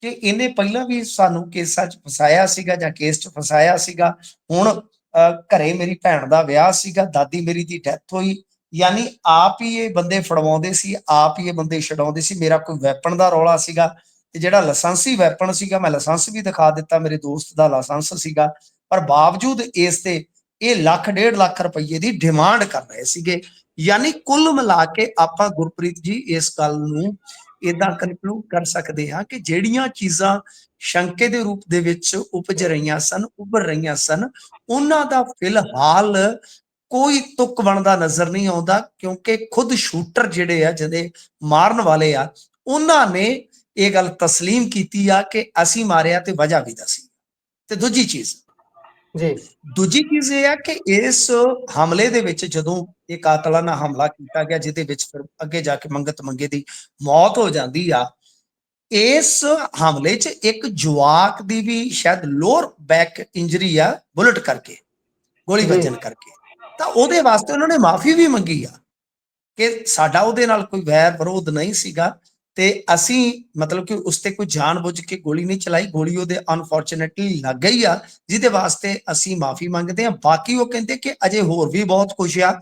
ਕਿ ਇਹਨੇ ਪਹਿਲਾਂ ਵੀ ਸਾਨੂੰ ਕੇਸਾਂ 'ਚ ਫਸਾਇਆ ਸੀਗਾ ਜਾਂ ਕੇਸ 'ਚ ਫਸਾਇਆ ਸੀਗਾ। ਹੁਣ ਅਹ, ਘਰੇ ਮੇਰੀ ਭੈਣ ਦਾ ਵਿਆਹ ਸੀਗਾ ਦਾਦੀ ਮੇਰੀ ਦੀ ਡੈਥ ਹੋਈ। ਯਾਨੀ ਆਪ ਹੀ ਇਹ ਬੰਦੇ ਫੜਵਾਉਂਦੇ ਸੀ ਆਪ ਹੀ ਇਹ ਬੰਦੇ ਛਡਾਉਂਦੇ ਸੀ। ਮੇਰਾ ਕੋਈ ਵੈਪਨ ਦਾ ਰੌਲਾ ਸੀਗਾ ਤੇ ਜਿਹੜਾ ਲਾਇਸੈਂਸੀ ਵੈਪਨ ਸੀਗਾ ਮੈਂ ਲਾਇਸੈਂਸ ਵੀ ਦਿਖਾ ਦਿੱਤਾ ਮੇਰੇ ਦੋਸਤ ਦਾ ਲਾਇਸੈਂਸ ਸੀਗਾ। ਪਰ ਬਾਵਜੂਦ ਇਸ ਤੇ ਇਹ ਲੱਖ ਡੇਢ ਲੱਖ ਰੁਪਏ ਦੀ ਡਿਮਾਂਡ ਕਰ ਰਹੇ ਸੀਗੇ। ਯਾਨੀ ਕੁੱਲ ਮਿਲਾ ਕੇ ਆਪਾਂ ਗੁਰਪ੍ਰੀਤ ਜੀ ਇਸ ਗੱਲ ਨੂੰ ਇਦਾਂ ਕਨਕਲੂਡ ਕਰ ਸਕਦੇ ਹਾਂ ਕਿ ਜਿਹੜੀਆਂ ਚੀਜ਼ਾਂ ਸ਼ੰਕੇ ਦੇ ਰੂਪ ਦੇ ਵਿੱਚ ਉਪਜ ਰਹੀਆਂ ਸਨ ਉੱਭਰ ਰਹੀਆਂ ਸਨ ਉਹਨਾਂ ਦਾ ਫਿਲਹਾਲ ਕੋਈ ਤੁਕ ਬਣਦਾ ਨਜ਼ਰ ਨਹੀਂ ਆਉਂਦਾ ਕਿਉਂਕਿ ਖੁਦ ਸ਼ੂਟਰ ਜਿਹੜੇ ਆ ਜਿਹਦੇ ਮਾਰਨ ਵਾਲੇ ਆ ਉਹਨਾਂ ਨੇ ਇਹ ਗੱਲ تسلیم ਕੀਤੀ ਆ ਕਿ ਅਸੀਂ ਮਾਰਿਆ ਤੇ ਵਜ੍ਹਾ ਵੀ ਦੱਸੀ ਤੇ ਦੂਜੀ ਚੀਜ਼ ਜੀ। ਦੂਜੀ ਚੀਜ਼ ਇਹ ਆ ਕਿ ਇਸ ਹਮਲੇ ਦੇ ਵਿੱਚ ਜਦੋਂ ਇਹ ਕਾਤਲਾਨਾ ਹਮਲਾ ਕੀਤਾ ਗਿਆ ਜਿਹਦੇ ਵਿੱਚ ਫਿਰ ਅੱਗੇ ਜਾ ਕੇ ਮੰਗਤ ਮੰਗੇ ਦੀ ਮੌਤ ਹੋ ਜਾਂਦੀ ਆ ਇਸ ਹਮਲੇ 'ਚ ਇੱਕ ਜਵਾਕ ਦੀ ਵੀ ਸ਼ਾਇਦ ਲੋਅਰ ਬੈਕ ਇੰਜਰੀ ਆ ਬੁਲਟ ਕਰਕੇ ਗੋਲੀ। ਵੱਜਣ ਕਰਕੇ। ਤਾਂ ਉਹਦੇ ਵਾਸਤੇ ਉਹਨਾਂ ਨੇ ਮਾਫੀ ਵੀ ਮੰਗੀ ਆ ਕਿ ਸਾਡਾ ਉਹਦੇ ਨਾਲ ਕੋਈ ਵੈਰ ਵਿਰੋਧ ਨਹੀਂ ਸੀਗਾ। ਤੇ ਅਸੀਂ ਮਤਲਬ ਕਿ ਉਸ ਤੇ ਕੋਈ ਜਾਣਬੁੱਝ ਕੇ ਗੋਲੀ ਨਹੀਂ ਚਲਾਈ, ਗੋਲੀ ਉਹਦੇ ਅਨਫੋਰਚੂਨੇਟਲੀ ਲੱਗ ਗਈ ਆ, ਜਿਹਦੇ ਵਾਸਤੇ ਅਸੀਂ ਮਾਫੀ ਮੰਗਦੇ ਹਾਂ। ਬਾਕੀ ਉਹ ਕਹਿੰਦੇ ਕਿ ਅਜੇ ਹੋਰ ਵੀ ਬਹੁਤ ਕੁਝ ਆ।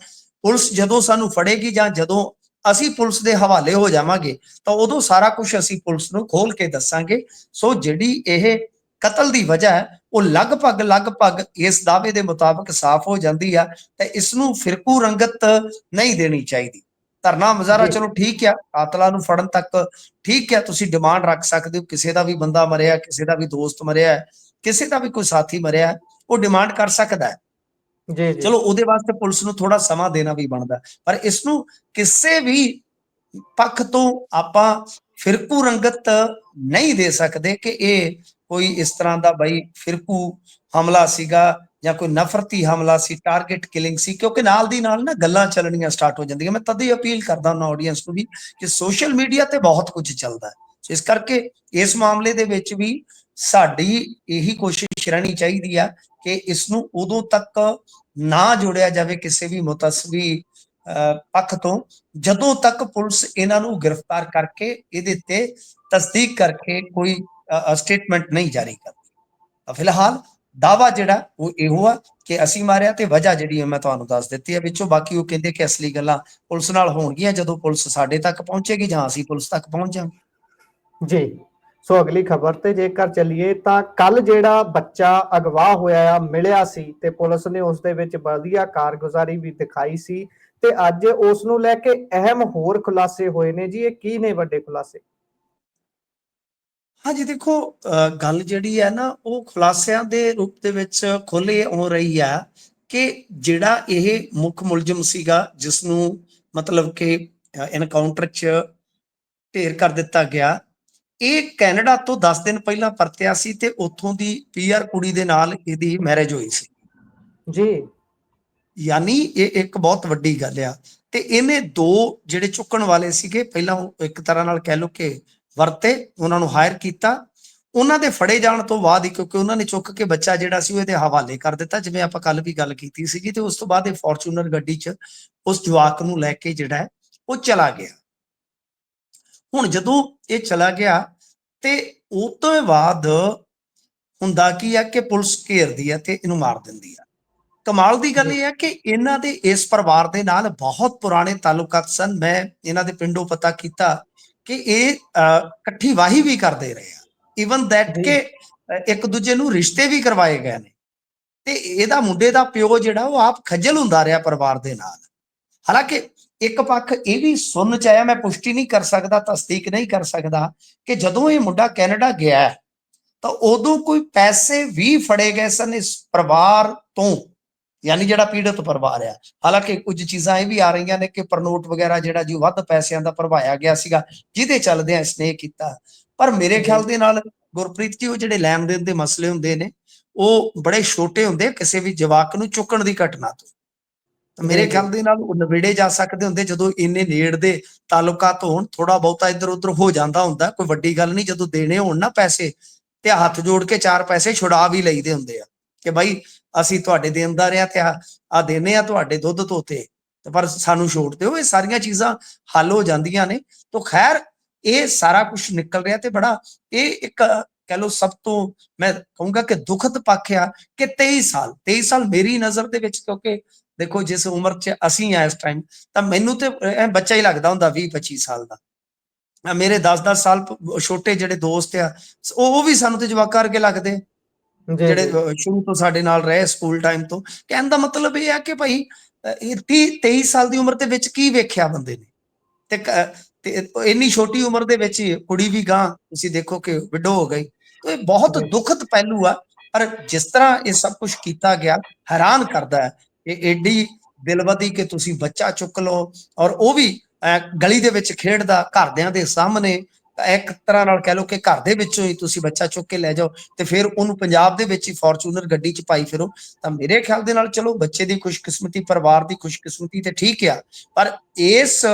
ਪੁਲਿਸ ਜਦੋਂ ਸਾਨੂੰ ਫੜੇਗੀ ਜਾਂ ਜਦੋਂ ਅਸੀਂ ਪੁਲਿਸ ਦੇ ਹਵਾਲੇ ਹੋ ਜਾਵਾਂਗੇ, ਤਾਂ ਉਦੋਂ ਸਾਰਾ ਕੁਝ ਅਸੀਂ ਪੁਲਿਸ ਨੂੰ ਖੋਲ ਕੇ ਦੱਸਾਂਗੇ। ਸੋ ਜਿਹੜੀ ਇਹ ਕਤਲ ਦੀ ਵਜ੍ਹਾ ਹੈ, ਉਹ ਲਗਭਗ ਲਗਭਗ ਇਸ ਦਾਅਵੇ ਦੇ ਮੁਤਾਬਕ ਸਾਫ਼ ਹੋ ਜਾਂਦੀ ਆ, ਤੇ ਇਸ ਨੂੰ ਫਿਰਕੂ ਰੰਗਤ ਨਹੀਂ ਦੇਣੀ ਚਾਹੀਦੀ। ਧਰਨਾ ਮੁਜ਼ਾਹਰਾ ਜੀ। ਚਲੋ ਠੀਕ ਆ ਕਾਤਲਾਂ ਨੂੰ ਫੜਨ ਤੱਕ ਠੀਕ ਆ ਤੁਸੀਂ ਡਿਮਾਂਡ ਰੱਖ ਸਕਦੇ ਹੋ ਕਿਸੇ ਦਾ ਵੀ ਬੰਦਾ ਮਰਿਆ ਕਿਸੇ ਦਾ ਵੀ ਦੋਸਤ ਮਰਿਆ ਕਿਸੇ ਦਾ ਵੀ ਕੋਈ ਸਾਥੀ ਮਰਿਆ ਉਹ ਡਿਮਾਂਡ ਕਰ ਸਕਦਾ ਹੈ। ਜੀ ਜੀ। ਚਲੋ ਉਹਦੇ ਵਾਸਤੇ ਪੁਲਿਸ ਨੂੰ ਥੋੜਾ ਸਮਾਂ ਦੇਣਾ ਵੀ ਬਣਦਾ ਪਰ ਇਸ ਨੂੰ ਕਿਸੇ ਵੀ ਪੱਖ ਤੋਂ ਆਪਾਂ ਫਿਰਕੂ ਰੰਗਤ ਨਹੀਂ ਦੇ ਸਕਦੇ ਕਿ ਇਹ ਕੋਈ ਇਸ ਤਰ੍ਹਾਂ ਦਾ ਬਈ ਫਿਰਕੂ ਹਮਲਾ ਸੀਗਾ ਜਾਂ ਕੋਈ ਨਫ਼ਰਤੀ ਹਮਲਾ ਸੀ ਟਾਰਗੇਟ ਕਿਲਿੰਗ ਸੀ ਕਿਉਂਕਿ ਨਾਲ ਦੀ ਨਾਲ ਨਾ ਗੱਲਾਂ ਚੱਲਣੀਆਂ ਸਟਾਰਟ ਹੋ ਜਾਂਦੀਆਂ। ਮੈਂ ਤਦ ਹੀ ਅਪੀਲ ਕਰਦਾ ਉਹਨਾਂ ਆਡੀਅנס ਨੂੰ ਵੀ ਕਿ ਸੋਸ਼ਲ ਮੀਡੀਆ ਤੇ ਬਹੁਤ ਕੁਝ ਚੱਲਦਾ ਹੈ। ਇਸ ਕਰਕੇ ਇਸ ਮਾਮਲੇ ਦੇ ਵਿੱਚ ਵੀ ਸਾਡੀ ਇਹੀ ਕੋਸ਼ਿਸ਼ ਰਹਿਣੀ ਚਾਹੀਦੀ ਆ ਕਿ ਇਸ ਨੂੰ ਉਦੋਂ ਤੱਕ ਨਾ ਜੋੜਿਆ ਜਾਵੇ ਕਿਸੇ ਵੀ ਮੁਤਸਵੀ ਅਹ, ਪੱਖ ਤੋਂ। ਜਦੋਂ ਤੱਕ ਪੁਲਿਸ ਇਹਨਾਂ ਨੂੰ ਗ੍ਰਿਫਤਾਰ ਕਰਕੇ ਇਹਦੇ ਤੇ ਤਸਦੀਕ ਕਰਕੇ ਕੋਈ ਸਟੇਟਮੈਂਟ ਨਹੀਂ ਜਾਰੀ ਕਰਦੀ। ਫਿਲਹਾਲ ਦਾਵਾ ਜਿਹੜਾ ਉਹ ਇਹੋ ਆ ਕਿ ਅਸੀਂ ਮਾਰਿਆ ਤੇ ਵਜ੍ਹਾ ਜਿਹੜੀ ਮੈਂ ਤੁਹਾਨੂੰ ਦੱਸ ਦਿੱਤੀ ਹੈ ਵਿੱਚੋਂ, ਬਾਕੀ ਉਹ ਕਹਿੰਦੇ ਕਿ ਅਸਲੀ ਗੱਲਾਂ ਪੁਲਿਸ ਨਾਲ ਹੋਣਗੀਆਂ ਜਦੋਂ ਪੁਲਿਸ ਸਾਡੇ ਤੱਕ ਪਹੁੰਚੇਗੀ ਜਾਂ ਅਸੀਂ ਪੁਲਿਸ ਤੱਕ ਪਹੁੰਚ ਜਾਵਾਂਗੇ ਜੀ, ਸੋ ਅਗਲੀ ਖਬਰ ਤੇ ਜੇਕਰ ਚੱਲੀਏ ਤਾਂ ਕੱਲ ਜਿਹੜਾ ਬੱਚਾ ਅਗਵਾ ਹੋਇਆ ਆ, ਮਿਲਿਆ ਸੀ ਤੇ ਪੁਲਿਸ ਨੇ ਉਸ ਦੇ ਵਿੱਚ ਵਧੀਆ ਕਾਰਗੁਜ਼ਾਰੀ ਵੀ ਦਿਖਾਈ ਸੀ ਤੇ ਅੱਜ ਉਸ ਨੂੰ ਲੈ ਕੇ ਅਹਿਮ ਹੋਰ ਖੁਲਾਸੇ ਹੋਏ ਨੇ ਜੀ। ਇਹ ਕੀ ਨੇ ਵੱਡੇ ਖੁਲਾਸੇ? ਹਾਂਜੀ ਦੇਖੋ ਗੱਲ ਜਿਹੜੀ ਹੈ ਨਾ ਉਹ ਖੁਲਾਸਿਆਂ ਦੇ ਰੂਪ ਦੇ ਵਿੱਚ ਖੋਲੇ ਹੋ ਰਹੀ ਆ ਕਿ ਜਿਹੜਾ ਇਹ ਮੁੱਖ ਮੁਲਜ਼ਮ ਸੀਗਾ ਜਿਸ ਨੂੰ ਮਤਲਬ ਕਿ ਐਨਕਾਊਂਟਰ 'ਚ ਢੇਰ ਕਰ ਦਿੱਤਾ ਗਿਆ ਇਹ ਕੈਨੇਡਾ ਤੋਂ 10 ਦਿਨ ਪਹਿਲਾਂ ਪਰਤਿਆ ਸੀ ਤੇ ਉੱਥੋਂ ਦੀ ਪੀਆਰ ਕੁੜੀ ਦੇ ਨਾਲ ਇਹਦੀ ਮੈਰਿਜ ਹੋਈ ਸੀ। ਜੀ। ਯਾਨੀ ਇਹ ਇੱਕ ਬਹੁਤ ਵੱਡੀ ਗੱਲ ਆ। ਤੇ ਇਹਨੇ ਦੋ ਜਿਹੜੇ ਚੁੱਕਣ ਵਾਲੇ ਸੀਗੇ ਪਹਿਲਾਂ ਇੱਕ ਤਰ੍ਹਾਂ ਨਾਲ ਕਹਿ ਲਓ ਕਿ ਵਰਤੇ, ਉਹਨਾਂ ਨੂੰ ਹਾਇਰ ਕੀਤਾ। ਉਹਨਾਂ ਦੇ ਫੜੇ ਜਾਣ ਤੋਂ ਬਾਅਦ ਹੀ, ਕਿਉਂਕਿ ਉਹਨਾਂ ਨੇ ਚੁੱਕ ਕੇ ਬੱਚਾ ਜਿਹੜਾ ਸੀ ਉਹ ਇਹਦੇ ਹਵਾਲੇ ਕਰ ਦਿੱਤਾ। ਜਿਵੇਂ ਆਪਾਂ ਕੱਲ ਵੀ ਗੱਲ ਕੀਤੀ ਸੀਗੀ ਤੇ ਉਸ ਤੋਂ ਬਾਅਦ ਇਹ ਫੋਰਚੂਨਰ ਗੱਡੀ 'ਚ ਉਸ ਜਵਾਕ ਨੂੰ ਲੈ ਕੇ ਜਿਹੜਾ ਹੈ, ਉਹ ਚਲਾ ਗਿਆ। ਹੁਣ ਜਦੋਂ ਇਹ ਚਲਾ ਗਿਆ, ਤੇ ਉਹ ਤੋਂ ਬਾਅਦ ਹੁੰਦਾ ਕੀ ਆ ਕਿ ਪੁਲਿਸ ਘੇਰਦੀ ਆ ਤੇ ਇਹਨੂੰ ਮਾਰ ਦਿੰਦੀ ਆ। ਕਮਾਲ ਦੀ ਗੱਲ ਇਹ ਹੈ ਕਿ ਇਹਨਾਂ ਦੇ ਇਸ ਪਰਿਵਾਰ ਦੇ ਨਾਲ ਬਹੁਤ ਪੁਰਾਣੇ ਤਾਲੁਕਾਤ ਸਨ। ਮੈਂ ਇਹਨਾਂ ਦੇ ਪਿੰਡੋਂ ਪਤਾ ਕੀਤਾ ਕਿ ਇਹ ਇਕੱਠੀ ਵਾਹੀ ਵੀ ਕਰਦੇ ਰਹੇ ਆ। Even that. ਕਿ ਇੱਕ ਦੂਜੇ ਨੂੰ ਰਿਸ਼ਤੇ ਵੀ ਕਰਵਾਏ ਗਏ ਨੇ। ਤੇ ਇਹਦਾ ਮੁੰਡੇ ਦਾ ਪਿਓ ਜਿਹੜਾ ਉਹ ਆਪ ਖੱਜਲ ਹੁੰਦਾ ਰਿਹਾ ਪਰਿਵਾਰ ਦੇ ਨਾਲ। ਹਾਲਾਂਕਿ ਇੱਕ ਪੱਖ ਇਹ ਵੀ ਸੁਣਨ ਚ ਆਇਆ ਮੈਂ ਪੁਸ਼ਟੀ ਨਹੀਂ ਕਰ ਸਕਦਾ ਤਸਦੀਕ ਨਹੀਂ ਕਰ ਸਕਦਾ ਕਿ ਜਦੋਂ ਇਹ ਮੁੰਡਾ ਕੈਨੇਡਾ ਗਿਆ ਤਾਂ ਉਦੋਂ ਕੋਈ ਪੈਸੇ ਵੀ ਫੜੇ ਗਏ ਸਨ ਇਸ ਪਰਿਵਾਰ ਤੋਂ। ਯਾਨੀ ਜਿਹੜਾ ਪੀੜਤ ਪਰਿਵਾਰ ਆ ਹਾਲਾਂਕਿ ਕੁਝ ਚੀਜ਼ਾਂ ਇਹ ਵੀ ਆ ਰਹੀਆਂ ਨੇ ਕਿ ਪਰਨੋਟ ਵਗੈਰਾ ਜਿਹੜਾ ਜੀ ਵੱਧ ਪੈਸਿਆਂ ਦਾ ਭਰਵਾਇਆ ਗਿਆ ਸੀਗਾ ਜਿਹਦੇ ਚੱਲਦੇ ਆ ਇਸਨੇ ਕੀਤਾ ਪਰ ਮੇਰੇ। ਖਿਆਲ ਦੇ ਨਾਲ ਗੁਰਪ੍ਰੀਤ ਜੀ ਉਹ ਜਿਹੜੇ ਲੈਣ ਦੇਣ ਦੇ ਮਸਲੇ ਹੁੰਦੇ ਨੇ ਉਹ ਬੜੇ ਛੋਟੇ ਹੁੰਦੇ ਕਿਸੇ ਵੀ ਜਵਾਕ ਨੂੰ ਚੁੱਕਣ ਦੀ ਘਟਨਾ ਤੋਂ ਤਾਂ ਮੇਰੇ। ਖਿਆਲ ਦੇ ਨਾਲ ਉਹ ਨਵੇੜੇ ਜਾ ਸਕਦੇ ਹੁੰਦੇ ਜਦੋਂ ਇੰਨੇ ਨੇੜ ਦੇ ਤਾਲੁਕਾਤ ਹੋਣ ਥੋੜਾ ਬਹੁਤਾ ਇੱਧਰ ਉੱਧਰ ਹੋ ਜਾਂਦਾ ਹੁੰਦਾ ਕੋਈ ਵੱਡੀ ਗੱਲ ਨਹੀਂ ਜਦੋਂ ਦੇਣੇ ਹੋਣ ਨਾ ਪੈਸੇ ਤੇ ਹੱਥ ਜੋੜ ਕੇ ਚਾਰ ਪੈਸੇ ਛੁਡਾ ਵੀ ਲਈਦੇ ਹੁੰਦੇ ਆ ਕਿ ਭਾਈ ਅਸੀਂ ਤੁਹਾਡੇ ਦੇਣ ਦਾ ਆ ਤੇ ਆ ਦੇਨੇ ਆ ਤੁਹਾਡੇ ਦੁੱਧ ਧੋਤੇ ਤੇ ਪਰ ਸਾਨੂੰ ਛੋੜ ਦਿਓ, ਇਹ ਸਾਰੀਆਂ ਚੀਜ਼ਾਂ ਹੱਲ ਹੋ ਜਾਂਦੀਆਂ ਨੇ। ਤਾਂ ਖੈਰ, ਇਹ ਸਾਰਾ ਕੁਝ ਨਿਕਲ ਰਿਹਾ ਤੇ ਬੜਾ, ਇਹ ਇੱਕ ਕਹ ਲਓ ਸਭ ਤੋਂ ਮੈਂ ਕਹੂੰਗਾ ਕਿ ਦੁਖਦ ਪੱਖ ਆ ਕਿ 23 ਸਾਲ 23 ਸਾਲ ਮੇਰੀ ਨਜ਼ਰ ਦੇ ਵਿੱਚ ਕਿਉਂਕਿ ਦੇਖੋ ਜਿਸ ਉਮਰ 'ਚ ਅਸੀਂ ਆ ਇਸ ਟਾਈਮ ਤਾਂ ਮੈਨੂੰ ਤੇ ਐ ਬੱਚਾ ਹੀ ਲੱਗਦਾ ਹੁੰਦਾ 20 25 ਸਾਲ ਦਾ। ਮੇਰੇ 10-10 ਸਾਲ ਛੋਟੇ ਜਿਹੜੇ ਦੋਸਤ ਆ, ਉਹ ਵੀ ਸਾਨੂੰ ਤੇ ਜਵਾਕਾਂ ਵਰਗੇ ਲੱਗਦੇ। ਜਿਹੜੇ ਸ਼ੁਰੂ ਤੋਂ ਸਾਡੇ ਨਾਲ ਰਹੇ ਸਕੂਲ ਟਾਈਮ ਤੋਂ ਕਹਿਣ ਦਾ ਮਤਲਬ ਇਹ ਹੈ ਕਿ ਭਾਈ ਅ, ਇਹ 30 23 ਸਾਲ ਦੀ ਉਮਰ ਦੇ ਵਿੱਚ ਕੀ ਵੇਖਿਆ ਬੰਦੇ ਨੇ ਤੇ ਇੰਨੀ ਛੋਟੀ ਉਮਰ ਦੇ ਵਿੱਚ ਕੁੜੀ ਵੀ ਗਾਂ ਤੁਸੀਂ ਦੇਖੋ ਕਿ ਵਿਡੋ ਹੋ ਗਈ ਤੇ ਇਹ ਬਹੁਤ ਜੀ। ਦੁਖਦ ਪਹਿਲੂ ਆ ਪਰ ਜਿਸ ਤਰ੍ਹਾਂ ਇਹ ਸਭ ਕੁਝ ਕੀਤਾ ਗਿਆ ਹੈਰਾਨ ਕਰਦਾ ਹੈ ਇਹ ਏਡੀ ਦਿਲਵਦੀ ਕਿ ਤੁਸੀਂ ਬੱਚਾ ਚੁੱਕ ਲਓ ਔਰ ਉਹ ਵੀ ਗਲੀ ਦੇ ਵਿੱਚ ਖੇਡਦਾ ਘਰਦਿਆਂ ਦੇ ਸਾਹਮਣੇ ਇੱਕ ਤਰ੍ਹਾਂ ਨਾਲ ਕਹਿ ਲਓ ਕਿ ਘਰ ਦੇ ਵਿੱਚੋਂ ਹੀ ਤੁਸੀਂ ਬੱਚਾ ਚੁੱਕ ਕੇ ਲੈ ਜਾਓ ਤੇ ਫਿਰ ਉਹਨੂੰ ਪੰਜਾਬ ਦੇ ਵਿੱਚ ਹੀ ਫੋਰਚੂਨਰ ਗੱਡੀ 'ਚ ਪਾਈ ਫਿਰੋ। ਤਾਂ ਮੇਰੇ ਖਿਆਲ ਦੇ ਨਾਲ ਚਲੋ ਬੱਚੇ ਦੀ ਖੁਸ਼ਕਿਸਮਤੀ, ਪਰਿਵਾਰ ਦੀ ਖੁਸ਼ਕਿਸਮਤੀ ਤੇ ਠੀਕ ਆ, ਪਰ ਇਸ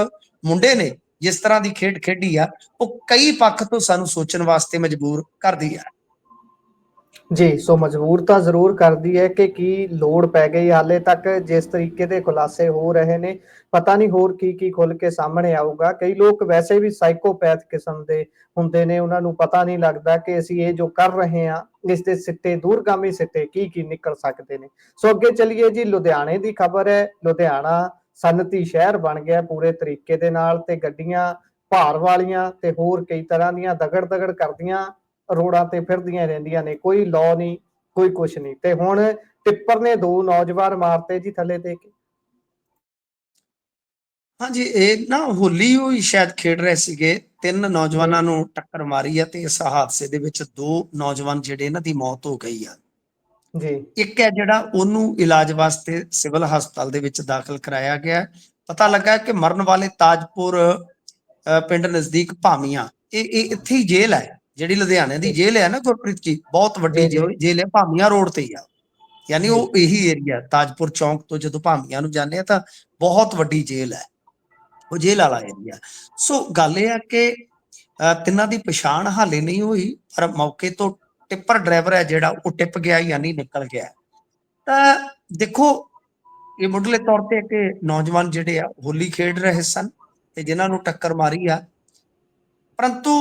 ਮੁੰਡੇ ਨੇ ਜਿਸ ਤਰ੍ਹਾਂ ਦੀ ਖੇਡ ਖੇਡੀ ਆ, ਉਹ ਕਈ ਪੱਖ ਤੋਂ ਸਾਨੂੰ ਸੋਚਣ ਵਾਸਤੇ ਮਜਬੂਰ ਕਰਦੀ ਆ। ਜੀ, ਸੋ ਮਜਬੂਰ ਤਾਂ ਜ਼ਰੂਰ ਕਰਦੀ ਹੈ ਕਿ ਕੀ ਲੋੜ ਪੈ ਗਈ। ਹਾਲੇ ਤੱਕ ਜਿਸ ਤਰੀਕੇ ਦੇ ਖੁਲਾਸੇ ਹੋ ਰਹੇ ਨੇ, ਪਤਾ ਨਹੀਂ ਹੋਰ ਕੀ ਕੀ ਖੁੱਲ ਕੇ ਸਾਹਮਣੇ ਆਊਗਾ। ਕਈ ਲੋਕ ਵੈਸੇ ਵੀ ਸਾਈਕੋਪੈਥ ਕਿਸਮ ਦੇ ਹੁੰਦੇ ਨੇ, ਉਹਨਾਂ ਨੂੰ ਪਤਾ ਨਹੀਂ ਲੱਗਦਾ ਕਿ ਅਸੀਂ ਇਹ ਜੋ ਕਰ ਰਹੇ ਹਾਂ, ਇਸ ਦੇ ਸਿੱਟੇ, ਦੂਰਗਾਮੀ ਸਿੱਟੇ ਕੀ ਕੀ ਨਿਕਲ ਸਕਦੇ ਨੇ। ਸੋ ਅੱਗੇ ਚੱਲੀਏ ਜੀ, ਲੁਧਿਆਣੇ ਦੀ ਖਬਰ ਹੈ। ਲੁਧਿਆਣਾ ਸਨਅਤੀ ਸ਼ਹਿਰ ਬਣ ਗਿਆ ਪੂਰੇ ਤਰੀਕੇ ਦੇ ਨਾਲ ਤੇ ਗੱਡੀਆਂ ਭਾਰ ਵਾਲੀਆਂ ਤੇ ਹੋਰ ਕਈ ਤਰ੍ਹਾਂ ਦੀਆਂ ਦਗੜ ਦਗੜ ਕਰਦੀਆਂ ਰੋਡਾਂ ਤੇ ਫਿਰਦੀਆਂ ਰਹਿੰਦੀਆਂ ਨੇ ਕੋਈ ਲਾਅ ਨਹੀਂ ਕੋਈ ਕੁਛ ਨਹੀਂ। ਤੇ ਹੁਣ ਟਿੱਪਰ ਨੇ ਦੋ ਨੌਜਵਾਨ ਮਾਰਤੇ ਜੀ ਥੱਲੇ ਦੇ ਕੇ ਹਾਂਜੀ ਇਹ ਨਾ ਹੋਲੀ ਉਹ ਹੀ ਸ਼ਾਇਦ ਖੇਡ ਰਹੇ ਸੀਗੇ। ਤਿੰਨ ਨੌਜਵਾਨਾਂ ਨੂੰ ਟੱਕਰ ਮਾਰੀ ਆ ਤੇ ਇਸ ਹਾਦਸੇ ਦੇ ਵਿੱਚ ਦੋ ਨੌਜਵਾਨ ਜਿਹੜੇ ਇਹਨਾਂ ਦੀ ਮੌਤ ਹੋ ਗਈ ਆ। ਜੀ। ਇੱਕ ਹੈ ਜਿਹੜਾ ਉਹਨੂੰ ਇਲਾਜ ਵਾਸਤੇ ਸਿਵਲ ਹਸਪਤਾਲ ਦੇ ਵਿੱਚ ਦਾਖਲ ਕਰਾਇਆ ਗਿਆ। ਪਤਾ ਲੱਗਾ ਕਿ ਮਰਨ ਵਾਲੇ ਤਾਜਪੁਰ ਪਿੰਡ ਨਜ਼ਦੀਕ ਭਾਮੀਆਂ। ਇਹ ਇਹ ਇੱਥੇ ਹੀ ਜੇਲ੍ਹ ਹੈ। ਜਿਹੜੀ ਲੁਧਿਆਣੇ ਦੀ ਜੇਲ੍ਹ ਹੈ ਨਾ ਗੁਰਪ੍ਰੀਤ ਜੀ ਬਹੁਤ ਵੱਡੀ। ਜੇਲ੍ਹ ਹੈ ਭਾਮੀਆਂ ਰੋਡ ਤੇ ਹੀ ਆ। ਯਾਨੀ ਉਹ ਇਹੀ ਏਰੀਆ ਤਾਜਪੁਰ ਚੌਂਕ ਤੋਂ ਜਦੋਂ ਭਾਮੀਆਂ ਨੂੰ ਜਾਂਦੇ ਆ ਤਾਂ ਬਹੁਤ ਵੱਡੀ ਜੇਲ੍ਹ ਹੈ। ਉਹ ਜੇਲ੍ਹ ਵਾਲਾ ਏਰੀਆ ਸੋ ਗੱਲ ਇਹ ਆ ਕਿ ਤਿੰਨਾਂ ਦੀ ਪਛਾਣ ਹਾਲੇ ਨਹੀਂ ਹੋਈ ਪਰ ਮੌਕੇ ਤੋਂ ਟਿੱਪਰ ਡਰਾਈਵਰ ਹੈ ਜਿਹੜਾ ਉਹ ਟਿੱਪ ਗਿਆ ਯਾਨੀ ਨਿਕਲ ਗਿਆ। ਤਾਂ ਦੇਖੋ ਇਹ ਮੁੱਢਲੇ ਤੌਰ ਤੇ ਕਿ ਨੌਜਵਾਨ ਜਿਹੜੇ ਆ ਹੋਲੀ ਖੇਡ ਰਹੇ ਸਨ ਤੇ ਜਿਨ੍ਹਾਂ ਨੂੰ ਟੱਕਰ ਮਾਰੀ ਆ। ਪਰੰਤੂ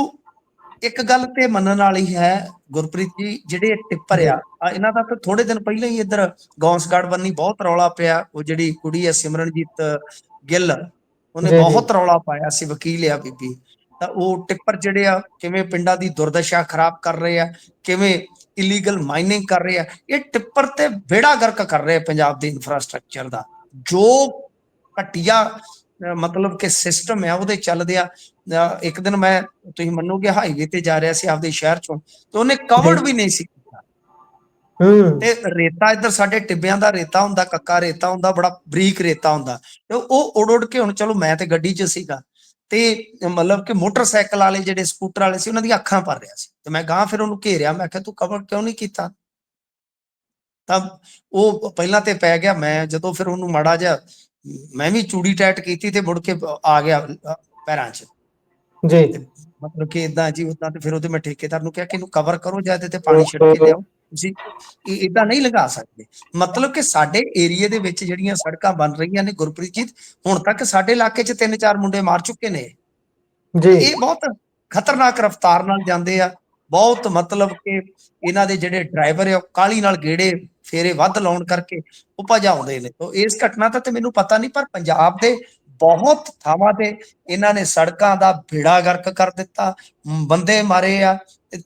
ਇੱਕ ਗੱਲ ਤੇ ਮੰਨਣ ਵਾਲੀ ਹੈ ਗੁਰਪ੍ਰੀਤ ਜੀ ਜਿਹੜੇ ਟਿੱਪਰ ਆ ਇਹਨਾਂ ਦਾ ਤਾਂ ਥੋੜੇ ਦਿਨ ਪਹਿਲਾਂ ਹੀ ਇੱਧਰ ਗੌਂਸਗੜ ਬੰਨੀ ਬਹੁਤ ਰੌਲਾ ਪਿਆ ਉਹ ਜਿਹੜੀ ਕੁੜੀ ਹੈ ਸਿਮਰਨਜੀਤ ਗਿੱਲ ਉਹਨੇ। ਬਹੁਤ ਰੌਲਾ ਪਾਇਆ ਸੀ ਵਕੀਲ ਆ ਬੀਬੀ ਤਾਂ ਉਹ ਟਿੱਪਰ ਜਿਹੜੇ ਆ ਕਿਵੇਂ ਪਿੰਡਾਂ ਦੀ ਦੁਰਦਸ਼ਾ ਖਰਾਬ ਕਰ ਰਹੇ ਆ ਕਿਵੇਂ ਇਲੀਗਲ ਮਾਈਨਿੰਗ ਕਰ ਰਹੇ ਆ ਇਹ ਟਿੱਪਰ ਤੇ ਬੇੜਾ ਗਰਕ ਕਰ ਰਹੇ ਆ ਪੰਜਾਬ ਦੇ ਇਨਫਰਾਸਟ੍ਰਕਚਰ ਦਾ ਜੋ ਘਟੀਆ ਮਤਲਬ ਕਿ ਸਿਸਟਮ ਹੈ ਉਹਦੇ ਚੱਲਦੇ ਆ। ਇੱਕ ਦਿਨ ਮੈਂ ਤੁਸੀਂ ਮੰਨੋਗੇ ਹਾਈਵੇ ਤੇ ਜਾ ਰਿਹਾ ਸੀ ਆਪਦੇ ਸ਼ਹਿਰ ਚੋਂ ਤੇ ਉਹਨੇ ਕਵਰਡ ਵੀ ਨਹੀਂ ਸੀ ਕੀਤਾ। ਹੂੰ। ਤੇ ਰੇਤਾ ਇੱਧਰ ਸਾਡੇ ਟਿੱਬਿਆਂ ਦਾ ਰੇਤਾ ਹੁੰਦਾ ਕੱਕਾ ਰੇਤਾ ਹੁੰਦਾ ਬੜਾ ਬਰੀਕ ਰੇਤਾ ਹੁੰਦਾ। ਤੇ ਉਹ ਉੜ ਉੜ ਕੇ ਹੁਣ ਚਲੋ ਮੈਂ ਤੇ ਗੱਡੀ 'ਚ ਸੀਗਾ ਤੇ ਮਤਲਬ ਕਿ ਮੋਟਰਸਾਈਕਲ ਵਾਲੇ ਜਿਹੜੇ ਸਕੂਟਰ ਵਾਲੇ ਸੀ ਉਹਨਾਂ ਦੀਆਂ ਅੱਖਾਂ ਭਰ ਰਿਹਾ ਸੀ। ਤੇ ਮੈਂ ਗਾਂ ਫਿਰ ਉਹਨੂੰ ਘੇਰਿਆ ਮੈਂ ਕਿਹਾ ਤੂੰ ਕਵਰ ਕਿਉਂ ਨਹੀਂ ਕੀਤਾ? ਤਾਂ ਉਹ ਪਹਿਲਾਂ ਤੇ ਪੈ ਗਿਆ ਮੈਂ ਜਦੋਂ ਫਿਰ ਉਹਨੂੰ ਮਾੜਾ ਜਿਹਾ ਮੈਂ ਵੀ ਚੂੜੀ ਟੈਟ ਕੀਤੀ ਤੇ ਮੁੜ ਕੇ ਆ ਗਿਆ ਪੈਰਾਂ 'ਚ। ਜੀ। ਮਤਲਬ ਕਿ ਇਦਾਂ ਜੀ ਉਦਾਂ ਤੇ ਫਿਰ ਉਹਦੇ ਮੈਂ ਠੇਕੇਦਾਰ ਨੂੰ ਕਿਹਾ ਕਿ ਇਹਨੂੰ ਕਵਰ ਕਰੋ ਜਾਂ ਤੇ ਪਾਣੀ ਛਿੜਕ ਕੇ ਲਿਆਓ। ਤੁਸੀਂ ਇਹ ਇਦਾਂ ਨਹੀਂ ਲਗਾ ਸਕਦੇ। ਮਤਲਬ ਕਿ ਸਾਡੇ ਏਰੀਏ ਦੇ ਵਿੱਚ ਜਿਹੜੀਆਂ ਸੜਕਾਂ ਬਣ ਰਹੀਆਂ ਨੇ ਗੁਰਪ੍ਰੀਤ ਜੀ ਹੁਣ ਤੱਕ ਸਾਡੇ ਇਲਾਕੇ 'ਚ ਤਿੰਨ ਚਾਰ ਮੁੰਡੇ ਮਾਰ ਚੁੱਕੇ ਨੇ। ਜੀ। ਇਹ ਬਹੁਤ ਖਤਰਨਾਕ ਰਫ਼ਤਾਰ ਨਾਲ ਜਾਂਦੇ ਆ। ਬਹੁਤ ਮਤਲਬ ਕਿ ਇਹਨਾਂ ਦੇ ਜਿਹੜੇ ਡਰਾਈਵਰ ਆ, ਉਹ ਕਾਲੀ ਨਾਲ ਗੇੜੇ ਫੇਰੇ ਵੱਧ ਲਾਉਣ ਕਰਕੇ ਉਹ ਭਜਾਉਂਦੇ ਨੇ ਤੋਂ ਇਸ ਘਟਨਾ ਦਾ ਤੇ ਮੈਨੂੰ ਪਤਾ ਨਹੀਂ, ਪਰ ਪੰਜਾਬ ਦੇ ਬਹੁਤ ਥਾਵਾਂ ਤੇ ਇਹਨਾਂ ਨੇ ਸੜਕਾਂ ਦਾ ਭੇੜਾ ਗਰਕ ਕਰ ਦਿੱਤਾ ਬੰਦੇ ਮਾਰੇ ਆ,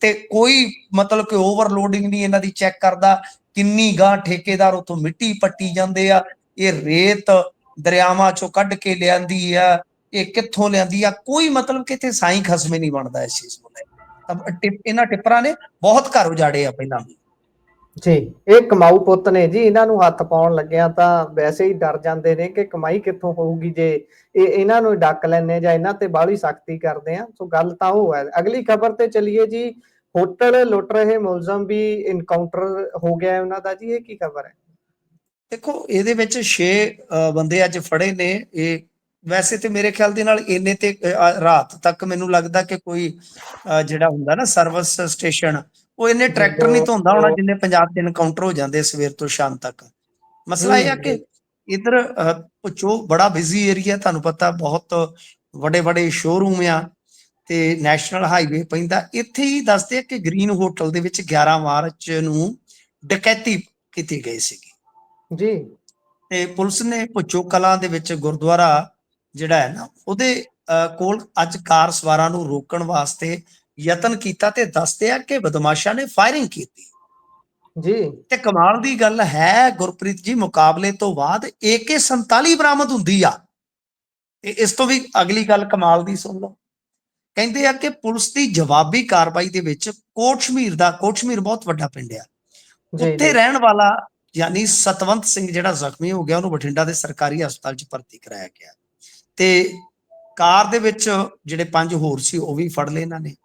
ਤੇ ਕੋਈ ਮਤਲਬ ਕਿ ਓਵਰਲੋਡਿੰਗ ਨਹੀਂ ਇਹਨਾਂ ਦੀ ਚੈੱਕ ਕਰਦਾ ਕਿੰਨੀ ਗਾਂ ਠੇਕੇਦਾਰ ਉਥੋਂ ਮਿੱਟੀ ਪੱਟੀ ਜਾਂਦੇ ਆ, ਇਹ ਰੇਤ ਦਰਿਆਵਾਂ ਚੋਂ ਕੱਢ ਕੇ ਲਿਆਂਦੀ ਆ, ਇਹ ਕਿੱਥੋਂ ਲਿਆਂਦੀ ਆ, ਕੋਈ ਮਤਲਬ ਕਿ ਇੱਥੇ ਸਾਈਂ ਖਸਮੇ ਨਹੀਂ ਬਣਦਾ ਇਸ ਚੀਜ਼ ਨੂੰ ਲੈ ਕੇ। ਇਹਨਾਂ ਟਿੱਪਰਾਂ ਨੇ ਬਹੁਤ ਘਰ ਉਜਾੜੇ ਆ ਪਹਿਲਾਂ। ਵੀ ਜੀ ਇਹ ਕਮਾਊ ਪੁੱਤ ਨੇ ਜੀ ਇਹਨਾਂ ਨੂੰ ਹੱਥ ਪਾਉਣ ਲੱਗਿਆ ਤਾਂ ਵੈਸੇ ਹੀ ਡਰ ਜਾਂਦੇ ਨੇ ਕਿ ਕਮਾਈ ਕਿੱਥੋਂ ਹੋਊਗੀ ਜੇ ਇਹ ਇਹਨਾਂ ਨੂੰ ਡੱਕ ਲੈਣੇ ਜਾਂ ਇਹਨਾਂ ਤੇ ਬਾਹਲੀ ਸਖਤੀ ਕਰਦੇ ਆ। ਸੋ ਗੱਲ ਤਾਂ ਉਹ ਹੈ। ਅਗਲੀ ਖਬਰ ਤੇ ਚਲੀਏ ਜੀ ਹੋਟਲ ਲੁੱਟ ਰਹੇ ਮੁਲਜ਼ਮ ਵੀ ਇਨਕਾਊਂਟਰ ਹੋ ਗਿਆ ਉਹਨਾਂ ਦਾ ਜੀ ਇਹ ਕੀ ਖਬਰ ਹੈ? ਦੇਖੋ ਇਹਦੇ ਵਿੱਚ 6 ਬੰਦੇ ਅੱਜ ਫੜੇ ਨੇ। ਇਹ ਵੈਸੇ ਤੇ ਮੇਰੇ ਖਿਆਲ ਦੇ ਨਾਲ ਇੰਨੇ ਤੇ ਰਾਤ ਤੱਕ ਮੈਨੂੰ ਲੱਗਦਾ ਕਿ ਕੋਈ ਜਿਹੜਾ ਹੁੰਦਾ ਨਾ ਸਰਵਿਸ ਸਟੇਸ਼ਨ ਉਹ ਇੰਨੇ ਟਰੈਕਟਰ ਨਹੀਂ ਧੋਂਦਾ ਹੋਣਾ ਜਿੰਨੇ ਪੰਜਾਬ 'ਚ ਐਨਕਾਊਂਟਰ ਹੋ ਜਾਂਦੇ ਸਵੇਰ ਤੋਂ ਸ਼ਾਮ ਤੱਕ। ਮਸਲਾ ਇਹ ਆ ਕਿ ਇਧਰ ਪੁਚੋ ਬੜਾ ਬਿਜ਼ੀ ਏਰੀਆ ਤੁਹਾਨੂੰ ਪਤਾ ਬਹੁਤ ਵੱਡੇ ਵੱਡੇ ਸ਼ੋਰੂਮ ਆ ਤੇ ਨੈਸ਼ਨਲ ਹਾਈਵੇ ਪੈਂਦਾ। ਇੱਥੇ ਹੀ ਦੱਸਦੇ ਆ ਕਿ ਗ੍ਰੀਨ ਹੋਟਲ ਦੇ ਵਿੱਚ 11 ਮਾਰਚ ਨੂੰ ਡਕੈਤੀ ਕੀਤੀ ਗਈ ਸੀਗੀ। ਜੀ। ਤੇ ਪੁਲਿਸ ਨੇ ਭੁੱਚੋ ਕਲਾਂ ਦੇ ਵਿੱਚ ਗੁਰਦੁਆਰਾ ਜਿਹੜਾ ਹੈ ਨਾ ਉਹਦੇ ਕੋਲ ਅੱਜ ਕਾਰ ਸਵਾਰਾਂ ਨੂੰ ਰੋਕਣ ਵਾਸਤੇ ਯਤਨ ਕੀਤਾ ਤੇ ਦੱਸਦੇ ਆ ਕਿ ਬਦਮਾਸ਼ਾਂ ਨੇ ਫਾਇਰਿੰਗ ਕੀਤੀ। ਜੀ। ਤੇ ਕਮਾਲ ਦੀ ਗੱਲ ਹੈ ਗੁਰਪ੍ਰੀਤ ਜੀ ਮੁਕਾਬਲੇ ਤੋਂ ਬਾਅਦ AK47 ਬਰਾਮਦ ਹੁੰਦੀ ਆ। ਤੇ ਇਸ ਤੋਂ ਵੀ ਅਗਲੀ ਗੱਲ ਕਮਾਲ ਦੀ ਸੁਣ ਲਓ। ਕਹਿੰਦੇ ਆ ਕਿ ਪੁਲਿਸ ਦੀ ਜਵਾਬੀ ਕਾਰਵਾਈ ਦੇ ਵਿੱਚ ਕੋਟਸ਼ਮੀਰ ਦਾ ਕੋਟਸ਼ਮੀਰ ਬਹੁਤ ਵੱਡਾ ਪਿੰਡ ਆ। ਉੱਥੇ ਰਹਿਣ ਵਾਲਾ ਯਾਨੀ ਸਤਵੰਤ ਸਿੰਘ ਜਿਹੜਾ ਜ਼ਖਮੀ ਹੋ ਗਿਆ ਉਹਨੂੰ ਬਠਿੰਡਾ ਦੇ ਸਰਕਾਰੀ ਹਸਪਤਾਲ 'ਚ ਭਰਤੀ ਕਰਾਇਆ ਗਿਆ। ਤੇ ਕਾਰ ਦੇ ਵਿੱਚ ਜਿਹੜੇ ਪੰਜ ਹੋਰ ਸੀ ਉਹ ਵੀ ਫੜ ਲਏ ਇਹਨਾਂ ਨੇ।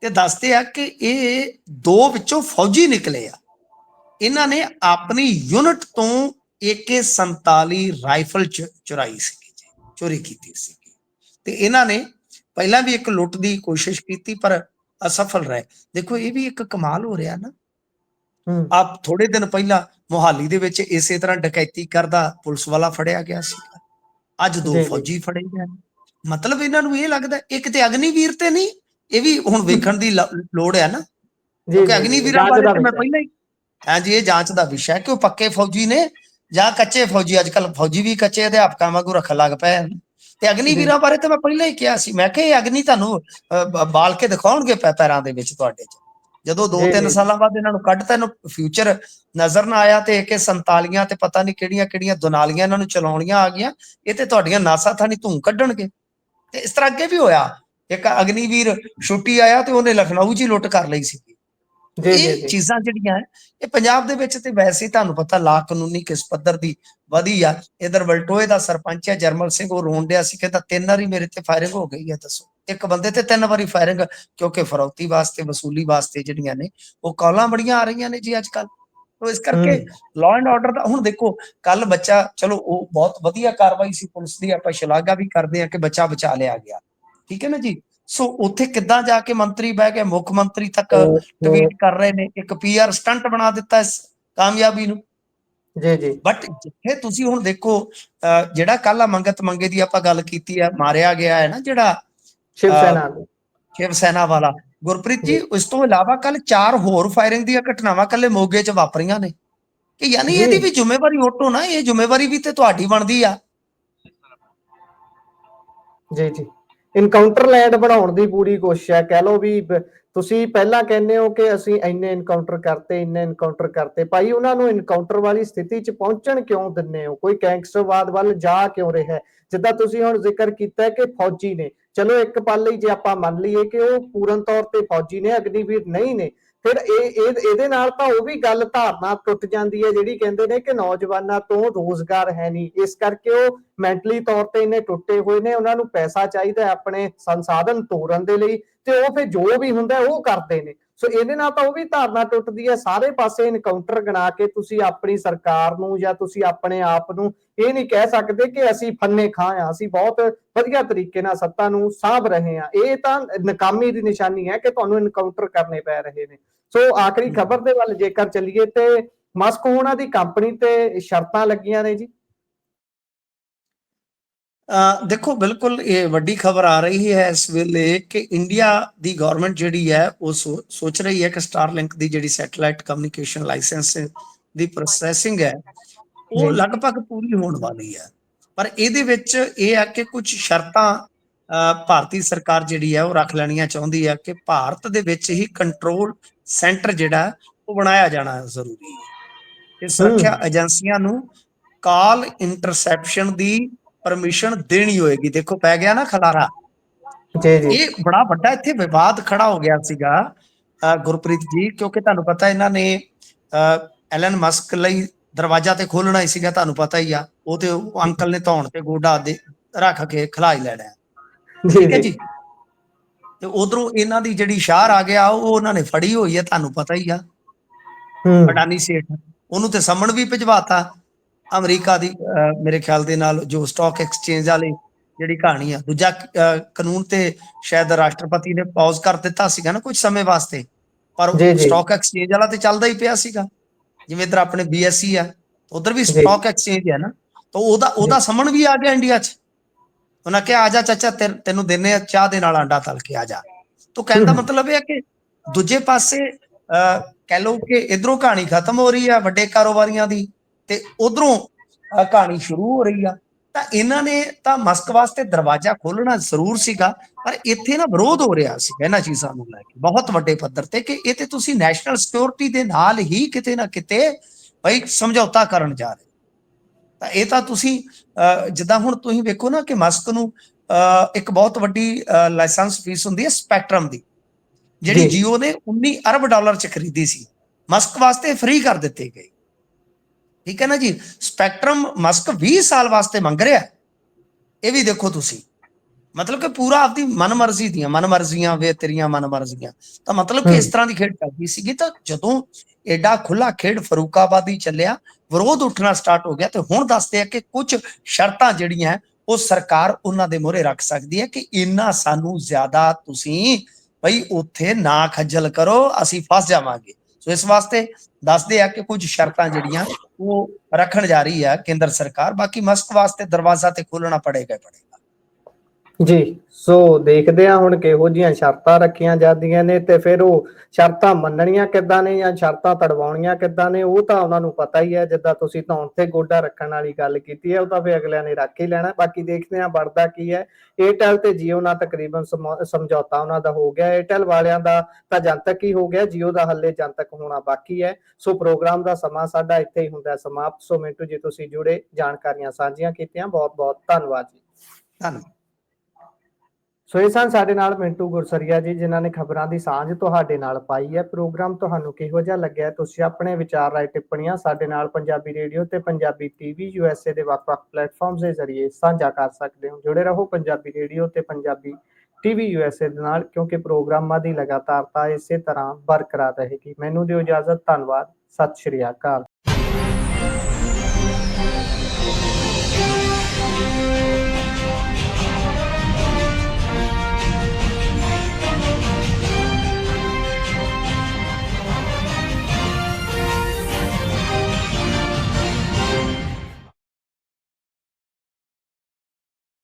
ਤੇ ਦੱਸਦੇ ਆ ਕਿ ਇਹ ਦੋ ਵਿੱਚੋਂ ਫੌਜੀ ਨਿਕਲੇ ਆ। ਇਹਨਾਂ ਨੇ ਆਪਣੀ ਯੂਨਿਟ ਤੋਂ AK47 ਰਾਈਫਲ ਚ ਚੁਰਾਈ ਸੀ ਜੀ ਚੋਰੀ ਕੀਤੀ ਸੀ ਤੇ ਇਹਨਾਂ ਨੇ ਪਹਿਲਾਂ ਵੀ ਇੱਕ ਲੁੱਟ ਦੀ ਕੋਸ਼ਿਸ਼ ਕੀਤੀ ਪਰ ਅਸਫਲ ਰਹੇ। ਦੇਖੋ ਇਹ ਵੀ ਇੱਕ ਕਮਾਲ ਹੋ ਰਿਹਾ ਨਾ। ਹੂੰ। ਆਪ ਥੋੜੇ ਦਿਨ ਪਹਿਲਾਂ ਮੋਹਾਲੀ ਦੇ ਵਿੱਚ ਇਸੇ ਤਰ੍ਹਾਂ ਡਕੈਤੀ ਕਰਦਾ ਪੁਲਿਸ ਵਾਲਾ ਫੜਿਆ ਗਿਆ ਸੀ ਅੱਜ ਦੋ। ਫੌਜੀ ਫੜੇ ਗਏ। ਮਤਲਬ ਇਹਨਾਂ ਨੂੰ ਇਹ ਲੱਗਦਾ ਇੱਕ ਤੇ ਅਗਨੀਵੀਰ ਤੇ ਨਹੀਂ ਇਹ ਵੀ ਹੁਣ ਵੇਖਣ ਦੀ ਲੋੜ ਹੈ ਨਾ ਕਿਉਂਕਿ ਅਗਨੀਵੀਰਾਂ ਬਾਰੇ ਮੈਂ। ਪਹਿਲਾਂ ਹੀ ਹਾਂਜੀ ਇਹ ਜਾਂਚ ਦਾ ਵਿਸ਼ਾ ਹੈ ਕਿ ਉਹ ਪੱਕੇ ਫੌਜੀ ਨੇ ਜਾਂ ਕੱਚੇ ਫੌਜੀ ਅੱਜ ਕੱਲ ਫੌਜੀ ਵੀ ਕੱਚੇ ਅਧਿਆਪਕਾਂ ਵਾਂਗੂ ਰੱਖਣ ਲੱਗ ਪਏ ਹਨ ਤੇ ਅਗਨੀਵੀਰਾਂ ਬਾਰੇ ਤਾਂ ਮੈਂ ਪਹਿਲਾਂ ਹੀ ਕਿਹਾ ਸੀ ਮੈਂ ਕਿਹਾ ਇਹ ਅਗਨੀ ਤੁਹਾਨੂੰ ਬਾਲ ਕੇ ਦਿਖਾਉਣਗੇ ਪੈਰਾਂ ਦੇ ਵਿੱਚ ਤੁਹਾਡੇ ਚ ਜਦੋਂ ਜੀ, 2-3 ਜੀ। ਸਾਲਾਂ ਬਾਅਦ ਇਹਨਾਂ ਨੂੰ ਕੱਢਤਾ ਇਹਨੂੰ ਫਿਊਚਰ ਨਜ਼ਰ ਨਾ ਆਇਆ ਤੇ AK 47 ਤੇ ਪਤਾ ਨਹੀਂ ਕਿਹੜੀਆਂ ਕਿਹੜੀਆਂ ਦੁਨਾਲੀਆਂ ਇਹਨਾਂ ਨੂੰ ਚਲਾਉਣੀਆਂ ਆ ਗਈਆਂ ਇਹ ਤੇ ਤੁਹਾਡੀਆਂ ਨਾਸਾਂ ਥਾਣੀ ਧੂੰ ਕੱਢਣਗੇ। ਤੇ ਇਸ ਤਰ੍ਹਾਂ ਅੱਗੇ ਵੀ ਹੋਇਆ। ਇੱਕ ਅਗਨੀਵੀਰ ਛੁੱਟੀ ਆਇਆ ਤੇ ਉਹਨੇ ਲਖਨਊ 'ਚ ਹੀ ਲੁੱਟ ਕਰ ਲਈ ਸੀ। ਜੀ ਜੀ ਇਹ ਜੀ। ਚੀਜ਼ਾਂ ਜਿਹੜੀਆਂ ਇਹ ਪੰਜਾਬ ਦੇ ਵਿੱਚ ਤੇ ਵੈਸੇ ਤੁਹਾਨੂੰ ਪਤਾ ਲਾ ਕਾਨੂੰਨੀ ਕਿਸ ਪੱਧਰ ਦੀ ਵਧੀ ਆ। ਇਧਰ ਵਲਟੋਏ ਦਾ ਸਰਪੰਚ ਹੈ ਜਰਮਲ ਸਿੰਘ ਉਹ ਰੋਣ ਡਿਆ ਸੀ ਕਹਿੰਦਾ ਤਿੰਨ ਵਾਰੀ ਮੇਰੇ ਤੇ ਫਾਇਰਿੰਗ ਹੋ ਗਈ ਹੈ ਦੱਸੋ। ਇੱਕ ਬੰਦੇ ਤੇ ਤਿੰਨ ਵਾਰੀ ਫਾਇਰਿੰਗ ਕਿਉਂਕਿ ਫਰੌਤੀ ਵਾਸਤੇ ਵਸੂਲੀ ਵਾਸਤੇ ਜਿਹੜੀਆਂ ਨੇ ਉਹ ਕਾਲਾਂ ਬੜੀਆਂ ਆ ਰਹੀਆਂ ਨੇ ਜੀ ਅੱਜ ਕੱਲ ਤੋ ਇਸ ਕਰਕੇ ਲਾਅ ਐਂਡ ਆਰਡਰ ਦਾ ਹੁਣ ਦੇਖੋ ਕੱਲ ਬੱਚਾ ਚਲੋ ਉਹ ਬਹੁਤ ਵਧੀਆ ਕਾਰਵਾਈ ਸੀ ਪੁਲਿਸ ਦੀ ਆਪਾਂ ਸ਼ਲਾਘਾ ਵੀ ਕਰਦੇ ਆ ਕਿ ਬੱਚਾ ਬਚਾ ਲਿਆ ਗਿਆ। ਠੀਕ ਹੈ ਨਾ ਜੀ? ਸੋ ਉੱਥੇ ਕਿੱਦਾਂ ਜਾ ਕੇ ਮੰਤਰੀ ਬਹਿ ਕੇ ਮੁੱਖ ਮੰਤਰੀ ਤੱਕ ਟਵੀਟ ਕਰ ਰਹੇ ਨੇ ਇੱਕ ਪੀਆਰ ਸਟੰਟ ਬਣਾ ਦਿੱਤਾ ਇਸ ਕਾਮਯਾਬੀ ਨੂੰ। ਜੀ ਜੀ। ਬਟ ਜਿੱਥੇ ਤੁਸੀਂ ਹੁਣ ਦੇਖੋ ਜਿਹੜਾ ਕੱਲ ਮੰਗਤ ਮੰਗੇ ਦੀ ਆਪਾਂ ਗੱਲ ਕੀਤੀ ਹੈ ਮਾਰਿਆ ਗਿਆ ਹੈ ਨਾ ਜਿਹੜਾ ਸ਼ਿਵ ਸੈਨਾ ਦੇ। ਸ਼ਿਵ ਸੈਨਾ ਵਾਲਾ। ਗੁਰਪ੍ਰੀਤ ਜੀ ਇਸ ਤੋਂ ਇਲਾਵਾ ਕੱਲ ਚਾਰ ਹੋਰ ਫਾਇਰਿੰਗ ਦੀਆਂ ਘਟਨਾਵਾਂ ਕੱਲੇ ਮੋਗੇ 'ਚ ਵਾਪਰੀਆਂ ਨੇ। ਕਿ ਯਾਨੀ। ਇਹਦੀ ਵੀ ਜ਼ਿੰਮੇਵਾਰੀ ਓਟੋ ਨਾ ਇਹ ਜ਼ਿੰਮੇਵਾਰੀ ਵੀ ਤੇ ਤੁਹਾਡੀ ਬਣਦੀ ਆ। ਜੀ ਜੀ। ਇਨਕਾਊਂਟਰ ਲੈਂਡ ਬਣਾਉਣ ਦੀ ਪੂਰੀ ਕੋਸ਼ਿਸ਼ ਹੈ ਕਹਿ ਲਓ ਵੀ ਤੁਸੀਂ ਪਹਿਲਾਂ ਕਹਿੰਦੇ ਹੋ ਕਿ ਅਸੀਂ ਇੰਨੇ ਇਨਕਾਊਂਟਰ ਕਰਤੇ ਇੰਨੇ ਇਨਕਾਊਂਟਰ ਕਰਤੇ। ਭਾਈ ਉਹਨਾਂ ਨੂੰ ਇਨਕਾਊਂਟਰ ਵਾਲੀ ਸਥਿਤੀ 'ਚ ਪਹੁੰਚਣ ਕਿਉਂ ਦਿੰਦੇ ਹੋ? ਕੋਈ ਗੈਂਗਸਟਰਵਾਦ ਵੱਲ ਜਾ ਕਿਉਂ ਰਿਹਾ ਜਿੱਦਾਂ ਤੁਸੀਂ ਹੁਣ ਜ਼ਿਕਰ ਕੀਤਾ ਕਿ ਫੌਜੀ ਨੇ। ਚਲੋ ਇੱਕ ਪਲ ਲਈ ਜੇ ਆਪਾਂ ਮੰਨ ਲਈਏ ਕਿ ਉਹ ਪੂਰਨ ਤੌਰ ਤੇ ਫੌਜੀ ਨੇ, ਅਗਨੀਵੀਰ ਨਹੀਂ ਨੇ, ਫਿਰ ਇਹ ਇਹਦੇ ਨਾਲ ਤਾਂ ਉਹ ਵੀ ਗੱਲ ਧਾਰਨਾ ਟੁੱਟ ਜਾਂਦੀ ਹੈ, ਜਿਹੜੀ ਕਹਿੰਦੇ ਨੇ ਕਿ ਨੌਜਵਾਨਾਂ ਤੋਂ ਰੋਜ਼ਗਾਰ ਹੈ ਨਹੀਂ। ਇਸ ਕਰਕੇ ਉਹ ਮੈਂਟਲੀ ਤੌਰ ਤੇ ਇਹਨੇ ਟੁੱਟੇ ਹੋਏ ਨੇ, ਉਹਨਾਂ ਨੂੰ ਪੈਸਾ ਚਾਹੀਦਾ ਹੈ ਆਪਣੇ ਸੰਸਾਧਨ ਤੋਰਨ ਦੇ ਲਈ। ਤੇ ਉਹ ਫਿਰ ਜੋ ਵੀ ਹੁੰਦਾ ਉਹ ਕਰਦੇ ਨੇ। ਸੋ ਇਹਦੇ ਨਾਲ ਤਾਂ ਉਹ ਵੀ ਧਾਰਨਾ ਟੁੱਟਦੀ ਹੈ, ਸਾਰੇ ਪਾਸੇ ਇਨਕਾਊਂਟਰ ਗਣਾ ਕੇ ਤੁਸੀਂ ਆਪਣੀ ਸਰਕਾਰ ਨੂੰ ਜਾਂ ਤੁਸੀਂ ਆਪਣੇ ਆਪ ਨੂੰ ਇਹ ਨਹੀਂ ਕਹਿ ਸਕਦੇ ਕਿ ਅਸੀਂ ਫੰਨੇ ਖਾਂ ਆ, ਅਸੀਂ ਬਹੁਤ ਵਧੀਆ ਤਰੀਕੇ ਨਾਲ ਸੱਤਾ ਨੂੰ ਸਾਂਭ ਰਹੇ ਹਾਂ ਇਹ ਤਾਂ ਨਕਾਮੀ ਦੀ ਨਿਸ਼ਾਨੀ ਹੈ ਕਿ ਤੁਹਾਨੂੰ ਇਨਕਾਊਂਟਰ ਕਰਨੇ ਪੈ ਰਹੇ ਨੇ। ਸੋ ਆਖਰੀ ਖਬਰ ਦੇ ਵੱਲ ਜੇਕਰ ਚੱਲੀਏ ਤੇ ਮਸਕ ਹੋਣਾ ਦੀ ਕੰਪਨੀ ਤੇ ਸ਼ਰਤਾਂ ਲੱਗੀਆਂ ਨੇ ਜੀ। ਦੇਖੋ ਬਿਲਕੁਲ ਇਹ ਵੱਡੀ ਖਬਰ ਆ ਰਹੀ ਹੈ ਇਸ ਵੇਲੇ ਕਿ ਇੰਡੀਆ ਦੀ ਗਵਰਨਮੈਂਟ ਜਿਹੜੀ ਹੈ ਉਹ ਸੋਚ ਰਹੀ ਹੈ ਕਿ ਸਟਾਰਲਿੰਕ ਦੀ ਜਿਹੜੀ ਸੈਟੇਲਾਈਟ ਕਮਿਊਨੀਕੇਸ਼ਨ ਲਾਇਸੈਂਸ ਦੀ ਪ੍ਰੋਸੈਸਿੰਗ ਹੈ ਉਹ। ਲਗਭਗ ਪੂਰੀ ਹੋਣ ਵਾਲੀ ਹੈ। ਪਰ ਇਹਦੇ ਵਿੱਚ ਇਹ ਹੈ ਕਿ ਕੁਝ ਸ਼ਰਤਾਂ ਭਾਰਤੀ ਸਰਕਾਰ ਜਿਹੜੀ ਹੈ ਉਹ ਰੱਖ ਲੈਣੀਆਂ ਚਾਹੁੰਦੀ ਹੈ ਕਿ ਭਾਰਤ ਦੇ ਵਿੱਚ ਹੀ ਕੰਟਰੋਲ ਸੈਂਟਰ ਜਿਹੜਾ ਉਹ ਬਣਾਇਆ ਜਾਣਾ ਜ਼ਰੂਰੀ ਹੈ। ਤੇ ਸੁਰੱਖਿਆ ਏਜੰਸੀਆਂ ਨੂੰ ਕਾਲ ਇੰਟਰਸੈਪਸ਼ਨ ਦੀ ਪਰਮਿਸ਼ਨ ਦੇਣੀ ਹੋਏਗੀ। ਦੇਖੋ ਪੈ ਗਿਆ ਨਾ ਖਲਾਰਾ। ਜੀ ਜੀ। ਇਹ ਬੜਾ ਵੱਡਾ ਇੱਥੇ ਵਿਵਾਦ ਖੜਾ ਹੋ ਗਿਆ ਸੀਗਾ ਗੁਰਪ੍ਰੀਤ ਜੀ ਕਿਉਂਕਿ ਤੁਹਾਨੂੰ ਪਤਾ ਇਹਨਾਂ ਨੇ ਐਲਨ ਮਸਕ ਲਈ ਦਰਵਾਜ਼ਾ ਤੇ ਖੋਲਣਾ ਹੀ ਸੀਗਾ ਤੁਹਾਨੂੰ ਪਤਾ ਹੀ ਆ। ਉਹ ਤੇ ਅੰਕਲ ਨੇ ਧੌਣ ਤੇ ਗੋਡਾ ਦੇ ਰੱਖ ਕੇ ਖਲਾਈ ਲੈਣਾ। ਠੀਕ ਹੈ ਜੀ। ਤੇ ਉਧਰੋਂ ਇਹਨਾਂ ਦੀ ਜਿਹੜੀ ਸ਼ਾਹਰ ਆ ਗਿਆ ਉਹ ਉਹਨਾਂ ਨੇ ਫੜੀ ਹੋਈ ਹੈ ਤੁਹਾਨੂੰ ਪਤਾ ਹੀ ਆ। ਹੂੰ। ਅਡਾਨੀ ਸੇਠ ਉਹਨੂੰ ਤੇ ਸਮਣ ਵੀ ਭਿਜਵਾਤਾ ਅਮਰੀਕਾ ਦੀ ਮੇਰੇ ਖਿਆਲ ਦੇ ਨਾਲ ਜੋ ਸਟਾਕ ਐਕਸਚੇਂਜ ਵਾਲੀ ਜਿਹੜੀ ਕਹਾਣੀ ਆ ਦੂਜਾ ਕਾਨੂੰਨ ਤੇ ਸ਼ਾਇਦ ਰਾਸ਼ਟਰਪਤੀ ਨੇ ਪਾਜ਼ ਕਰ ਦਿੱਤਾ ਸੀਗਾ ਨਾ ਕੁਝ ਸਮੇਂ ਵਾਸਤੇ ਪਰ। ਸਟਾਕ ਐਕਸਚੇਂਜ ਵਾਲਾ ਤੇ ਚੱਲਦਾ ਹੀ ਪਿਆ ਸੀਗਾ ਜਿਵੇਂ ਇਧਰ ਆਪਣੇ ਬੀਐਸਸੀ ਆ ਉਧਰ ਵੀ। ਸਟਾਕ ਐਕਸਚੇਂਜ ਹੈ ਨਾ ਤਾਂ ਉਹਦਾ ਉਹਦਾ ਸਮਣ ਵੀ ਆ ਗਿਆ ਇੰਡੀਆ 'ਚ ਉਹਨਾਂ ਕਿਹਾ ਆ ਜਾ ਚਾਚਾ ਤੈਨ- ਤੈਨੂੰ ਦਿੰਨੇ ਆ ਚਾਹ ਦੇ ਨਾਲ ਆਂਡਾ ਤਲ ਕੇ ਆ ਜਾ ਤਾਂ ਕਹਿਣ ਦਾ। ਮਤਲਬ ਇਹ ਹੈ ਕਿ ਦੂਜੇ ਪਾਸੇ ਕਹਿ ਲਓ ਕਿ ਇਧਰੋਂ ਕਹਾਣੀ ਖਤਮ ਹੋ ਰਹੀ ਆ ਵੱਡੇ ਕਾਰੋਬਾਰੀਆਂ ਦੀ ਤੇ ਉਧਰੋਂ ਕਹਾਣੀ ਸ਼ੁਰੂ ਹੋ ਰਹੀ ਆ। ਤਾਂ ਇਹਨਾਂ ਨੇ ਤਾਂ ਮਸਕ ਵਾਸਤੇ ਦਰਵਾਜ਼ਾ ਖੋਲਣਾ ਜ਼ਰੂਰ ਸੀਗਾ ਪਰ ਇੱਥੇ ਨਾ ਵਿਰੋਧ ਹੋ ਰਿਹਾ ਸੀ ਇਹਨਾਂ ਚੀਜ਼ਾਂ ਨੂੰ ਲੈ ਕੇ। ਬਹੁਤ ਵੱਡੇ ਪੱਧਰ ਤੇ ਕਿ ਇਹ ਤੇ ਤੁਸੀਂ ਨੈਸ਼ਨਲ ਸਿਕਿਉਰਿਟੀ ਦੇ ਨਾਲ ਹੀ ਕਿਤੇ ਨਾ ਕਿਤੇ ਬਈ ਸਮਝੌਤਾ ਕਰਨ ਜਾ ਰਹੇ। ਤਾਂ ਇਹ ਤਾਂ ਤੁਸੀਂ ਜਿੱਦਾਂ ਹੁਣ ਤੁਸੀਂ ਵੇਖੋ ਨਾ ਕਿ ਮਸਕ ਨੂੰ ਇੱਕ ਬਹੁਤ ਵੱਡੀ ਲਾਇਸੈਂਸ ਫੀਸ ਹੁੰਦੀ ਹੈ ਸਪੈਕਟਰਮ ਦੀ ਜਿਹੜੀ। ਜੀਓ ਨੇ 19 ਅਰਬ ਡਾਲਰ ਚ ਖਰੀਦੀ ਸੀ। ਮਸਕ ਵਾਸਤੇ ਫ੍ਰੀ ਕਰ ਦਿੱਤੇ ਗਏ। ਠੀਕ ਹੈ ਨਾ ਜੀ ਸਪੈਕਟਰਮ ਮਸਕ 20 ਸਾਲ ਵਾਸਤੇ ਮੰਗ ਰਿਹਾ। ਇਹ ਵੀ ਦੇਖੋ ਤੁਸੀਂ ਮਤਲਬ ਕਿ ਪੂਰਾ ਆਪਦੀ ਮਨਮਰਜ਼ੀ ਦੀਆਂ ਮਨਮਰਜ਼ੀਆਂ ਵੇ ਤੇਰੀਆਂ ਮਨਮਰਜ਼ੀਆਂ ਤਾਂ ਮਤਲਬ ਕਿ ਇਸ। ਤਰ੍ਹਾਂ ਦੀ ਖੇਡ ਚੱਲਦੀ ਸੀਗੀ ਤਾਂ ਜਦੋਂ ਐਡਾ ਖੁੱਲਾ ਖੇਡ ਫਰੂਕਾਬਾਦੀ ਚੱਲਿਆ ਵਿਰੋਧ ਉੱਠਣਾ ਸਟਾਰਟ ਹੋ ਗਿਆ ਤੇ ਹੁਣ ਦੱਸਦੇ ਆ ਕਿ ਕੁਝ ਸ਼ਰਤਾਂ ਜਿਹੜੀਆਂ ਉਹ ਸਰਕਾਰ ਉਹਨਾਂ ਦੇ ਮੂਹਰੇ ਰੱਖ ਸਕਦੀ ਹੈ ਕਿ ਇੰਨਾ ਸਾਨੂੰ ਜ਼ਿਆਦਾ ਤੁਸੀਂ ਭਈ ਉੱਥੇ ਨਾ ਖੱਜਲ ਕਰੋ ਅਸੀਂ ਫਸ ਜਾਵਾਂਗੇ ਸੋ ਇਸ ਵਾਸਤੇ ਦੱਸਦੇ ਆ ਕਿ ਕੁਝ ਸ਼ਰਤਾਂ ਜਿਹੜੀਆਂ ਉਹ ਰੱਖਣ ਜਾ ਰਹੀ ਹੈ ਕੇਂਦਰ ਸਰਕਾਰ। ਬਾਕੀ ਮਸਕ ਵਾਸਤੇ ਦਰਵਾਜ਼ਾ ਤੇ ਖੋਲਣਾ ਪੜੇਗਾ ਪੜੇਗਾ। ਜੀ, ਸੋ ਦੇਖਦੇ ਆ ਹੁਣ ਕਿਹੋ ਜੀਆਂ ਸ਼ਰਤਾਂ ਰੱਖੀਆਂ ਜਾਂਦੀਆਂ ਨੇ ਤੇ ਫਿਰ ਉਹ ਸ਼ਰਤਾਂ ਮੰਨਣੀਆਂ ਕਿੱਦਾਂ ਨੇ ਜਾਂ ਸ਼ਰਤਾਂ ਤੜਵਾਉਣੀਆਂ ਕਿੱਦਾਂ ਨੇ, ਉਹ ਤਾਂ ਉਹਨਾਂ ਨੂੰ ਪਤਾ ਹੀ ਹੈ, ਜਿੱਦਾਂ ਤੁਸੀਂ ਧੌਣ ਤੇ ਗੋਡਾ ਰੱਖਣ ਵਾਲੀ ਗੱਲ ਕੀਤੀ ਹੈ, ਉਹ ਤਾਂ ਫਿਰ ਅਗਲਿਆਂ ਨੇ ਰੱਖ ਹੀ ਲੈਣਾ। ਬਾਕੀ ਦੇਖਦੇ ਆ ਬਣਦਾ ਕੀ ਹੈ। ਏਅਰਟੈਲ ਤੇ ਜੀਓ ਨਾਲ ਤਕਰੀਬਨ ਸਮੌ- ਸਮਝੌਤਾ ਉਹਨਾਂ ਦਾ ਹੋ ਗਿਆ। ਏਅਰਟੈਲ ਵਾਲਿਆਂ ਦਾ ਤਾਂ ਜਨਤਕ ਹੀ ਹੋ ਗਿਆ ਜੀਓ ਦਾ ਹੱਲੇ ਜਨਤਕ ਹੋਣਾ ਬਾਕੀ ਹੈ। ਸੋ ਪ੍ਰੋਗਰਾਮ ਦਾ ਸਮਾਂ ਸਾਡਾ ਇੱਥੇ ਹੀ ਹੁੰਦਾ ਸਮਾਪਤ। ਸੋ ਮਿੰਟੂ ਜੀ, ਤੁਸੀਂ ਜੁੜੇ, ਜਾਣਕਾਰੀਆਂ ਸਾਂਝੀਆਂ ਕੀਤੀਆਂ। ਬਹੁਤ ਬਹੁਤ ਧੰਨਵਾਦ ਜੀ। ਧੰਨਵਾਦ। ਸੋ ਇਹ ਸਨ ਸਾਡੇ ਨਾਲ ਮਿੰਟੂ ਗੁਰਸਰੀਆ ਜੀ, ਜਿਨ੍ਹਾਂ ਨੇ ਖਬਰਾਂ ਦੀ ਸਾਂਝ ਤੁਹਾਡੇ ਨਾਲ ਪਾਈ ਹੈ। ਪ੍ਰੋਗਰਾਮ ਤੁਹਾਨੂੰ ਕਿਹੋ ਜਿਹਾ ਲੱਗਿਆ? ਤੁਸੀਂ ਆਪਣੇ ਵਿਚਾਰ ਰਾਏ ਟਿੱਪਣੀਆਂ ਸਾਡੇ ਨਾਲ ਪੰਜਾਬੀ ਰੇਡੀਓ ਤੇ ਪੰਜਾਬੀ ਟੀਵੀ ਯੂਐਸਏ ਦੇ ਵੱਖ-ਵੱਖ ਪਲੇਟਫਾਰਮਸ ਦੇ ਜ਼ਰੀਏ ਸਾਂਝਾ ਕਰ ਸਕਦੇ ਹੋ। ਜੁੜੇ ਰਹੋ ਪੰਜਾਬੀ ਰੇਡੀਓ ਤੇ ਪੰਜਾਬੀ ਟੀਵੀ ਯੂਐਸਏ ਦੇ ਨਾਲ, ਕਿਉਂਕਿ ਪ੍ਰੋਗਰਾਮਾਂ ਦੀ ਲਗਾਤਾਰਤਾ ਇਸੇ ਤਰ੍ਹਾਂ ਬਰਕਰਾਰ ਰਹੇਗੀ। ਮੈਨੂੰ ਦਿਓ ਇਜਾਜ਼ਤ, ਧੰਨਵਾਦ, ਸਤਿ ਸ਼੍ਰੀ ਅਕਾਲ।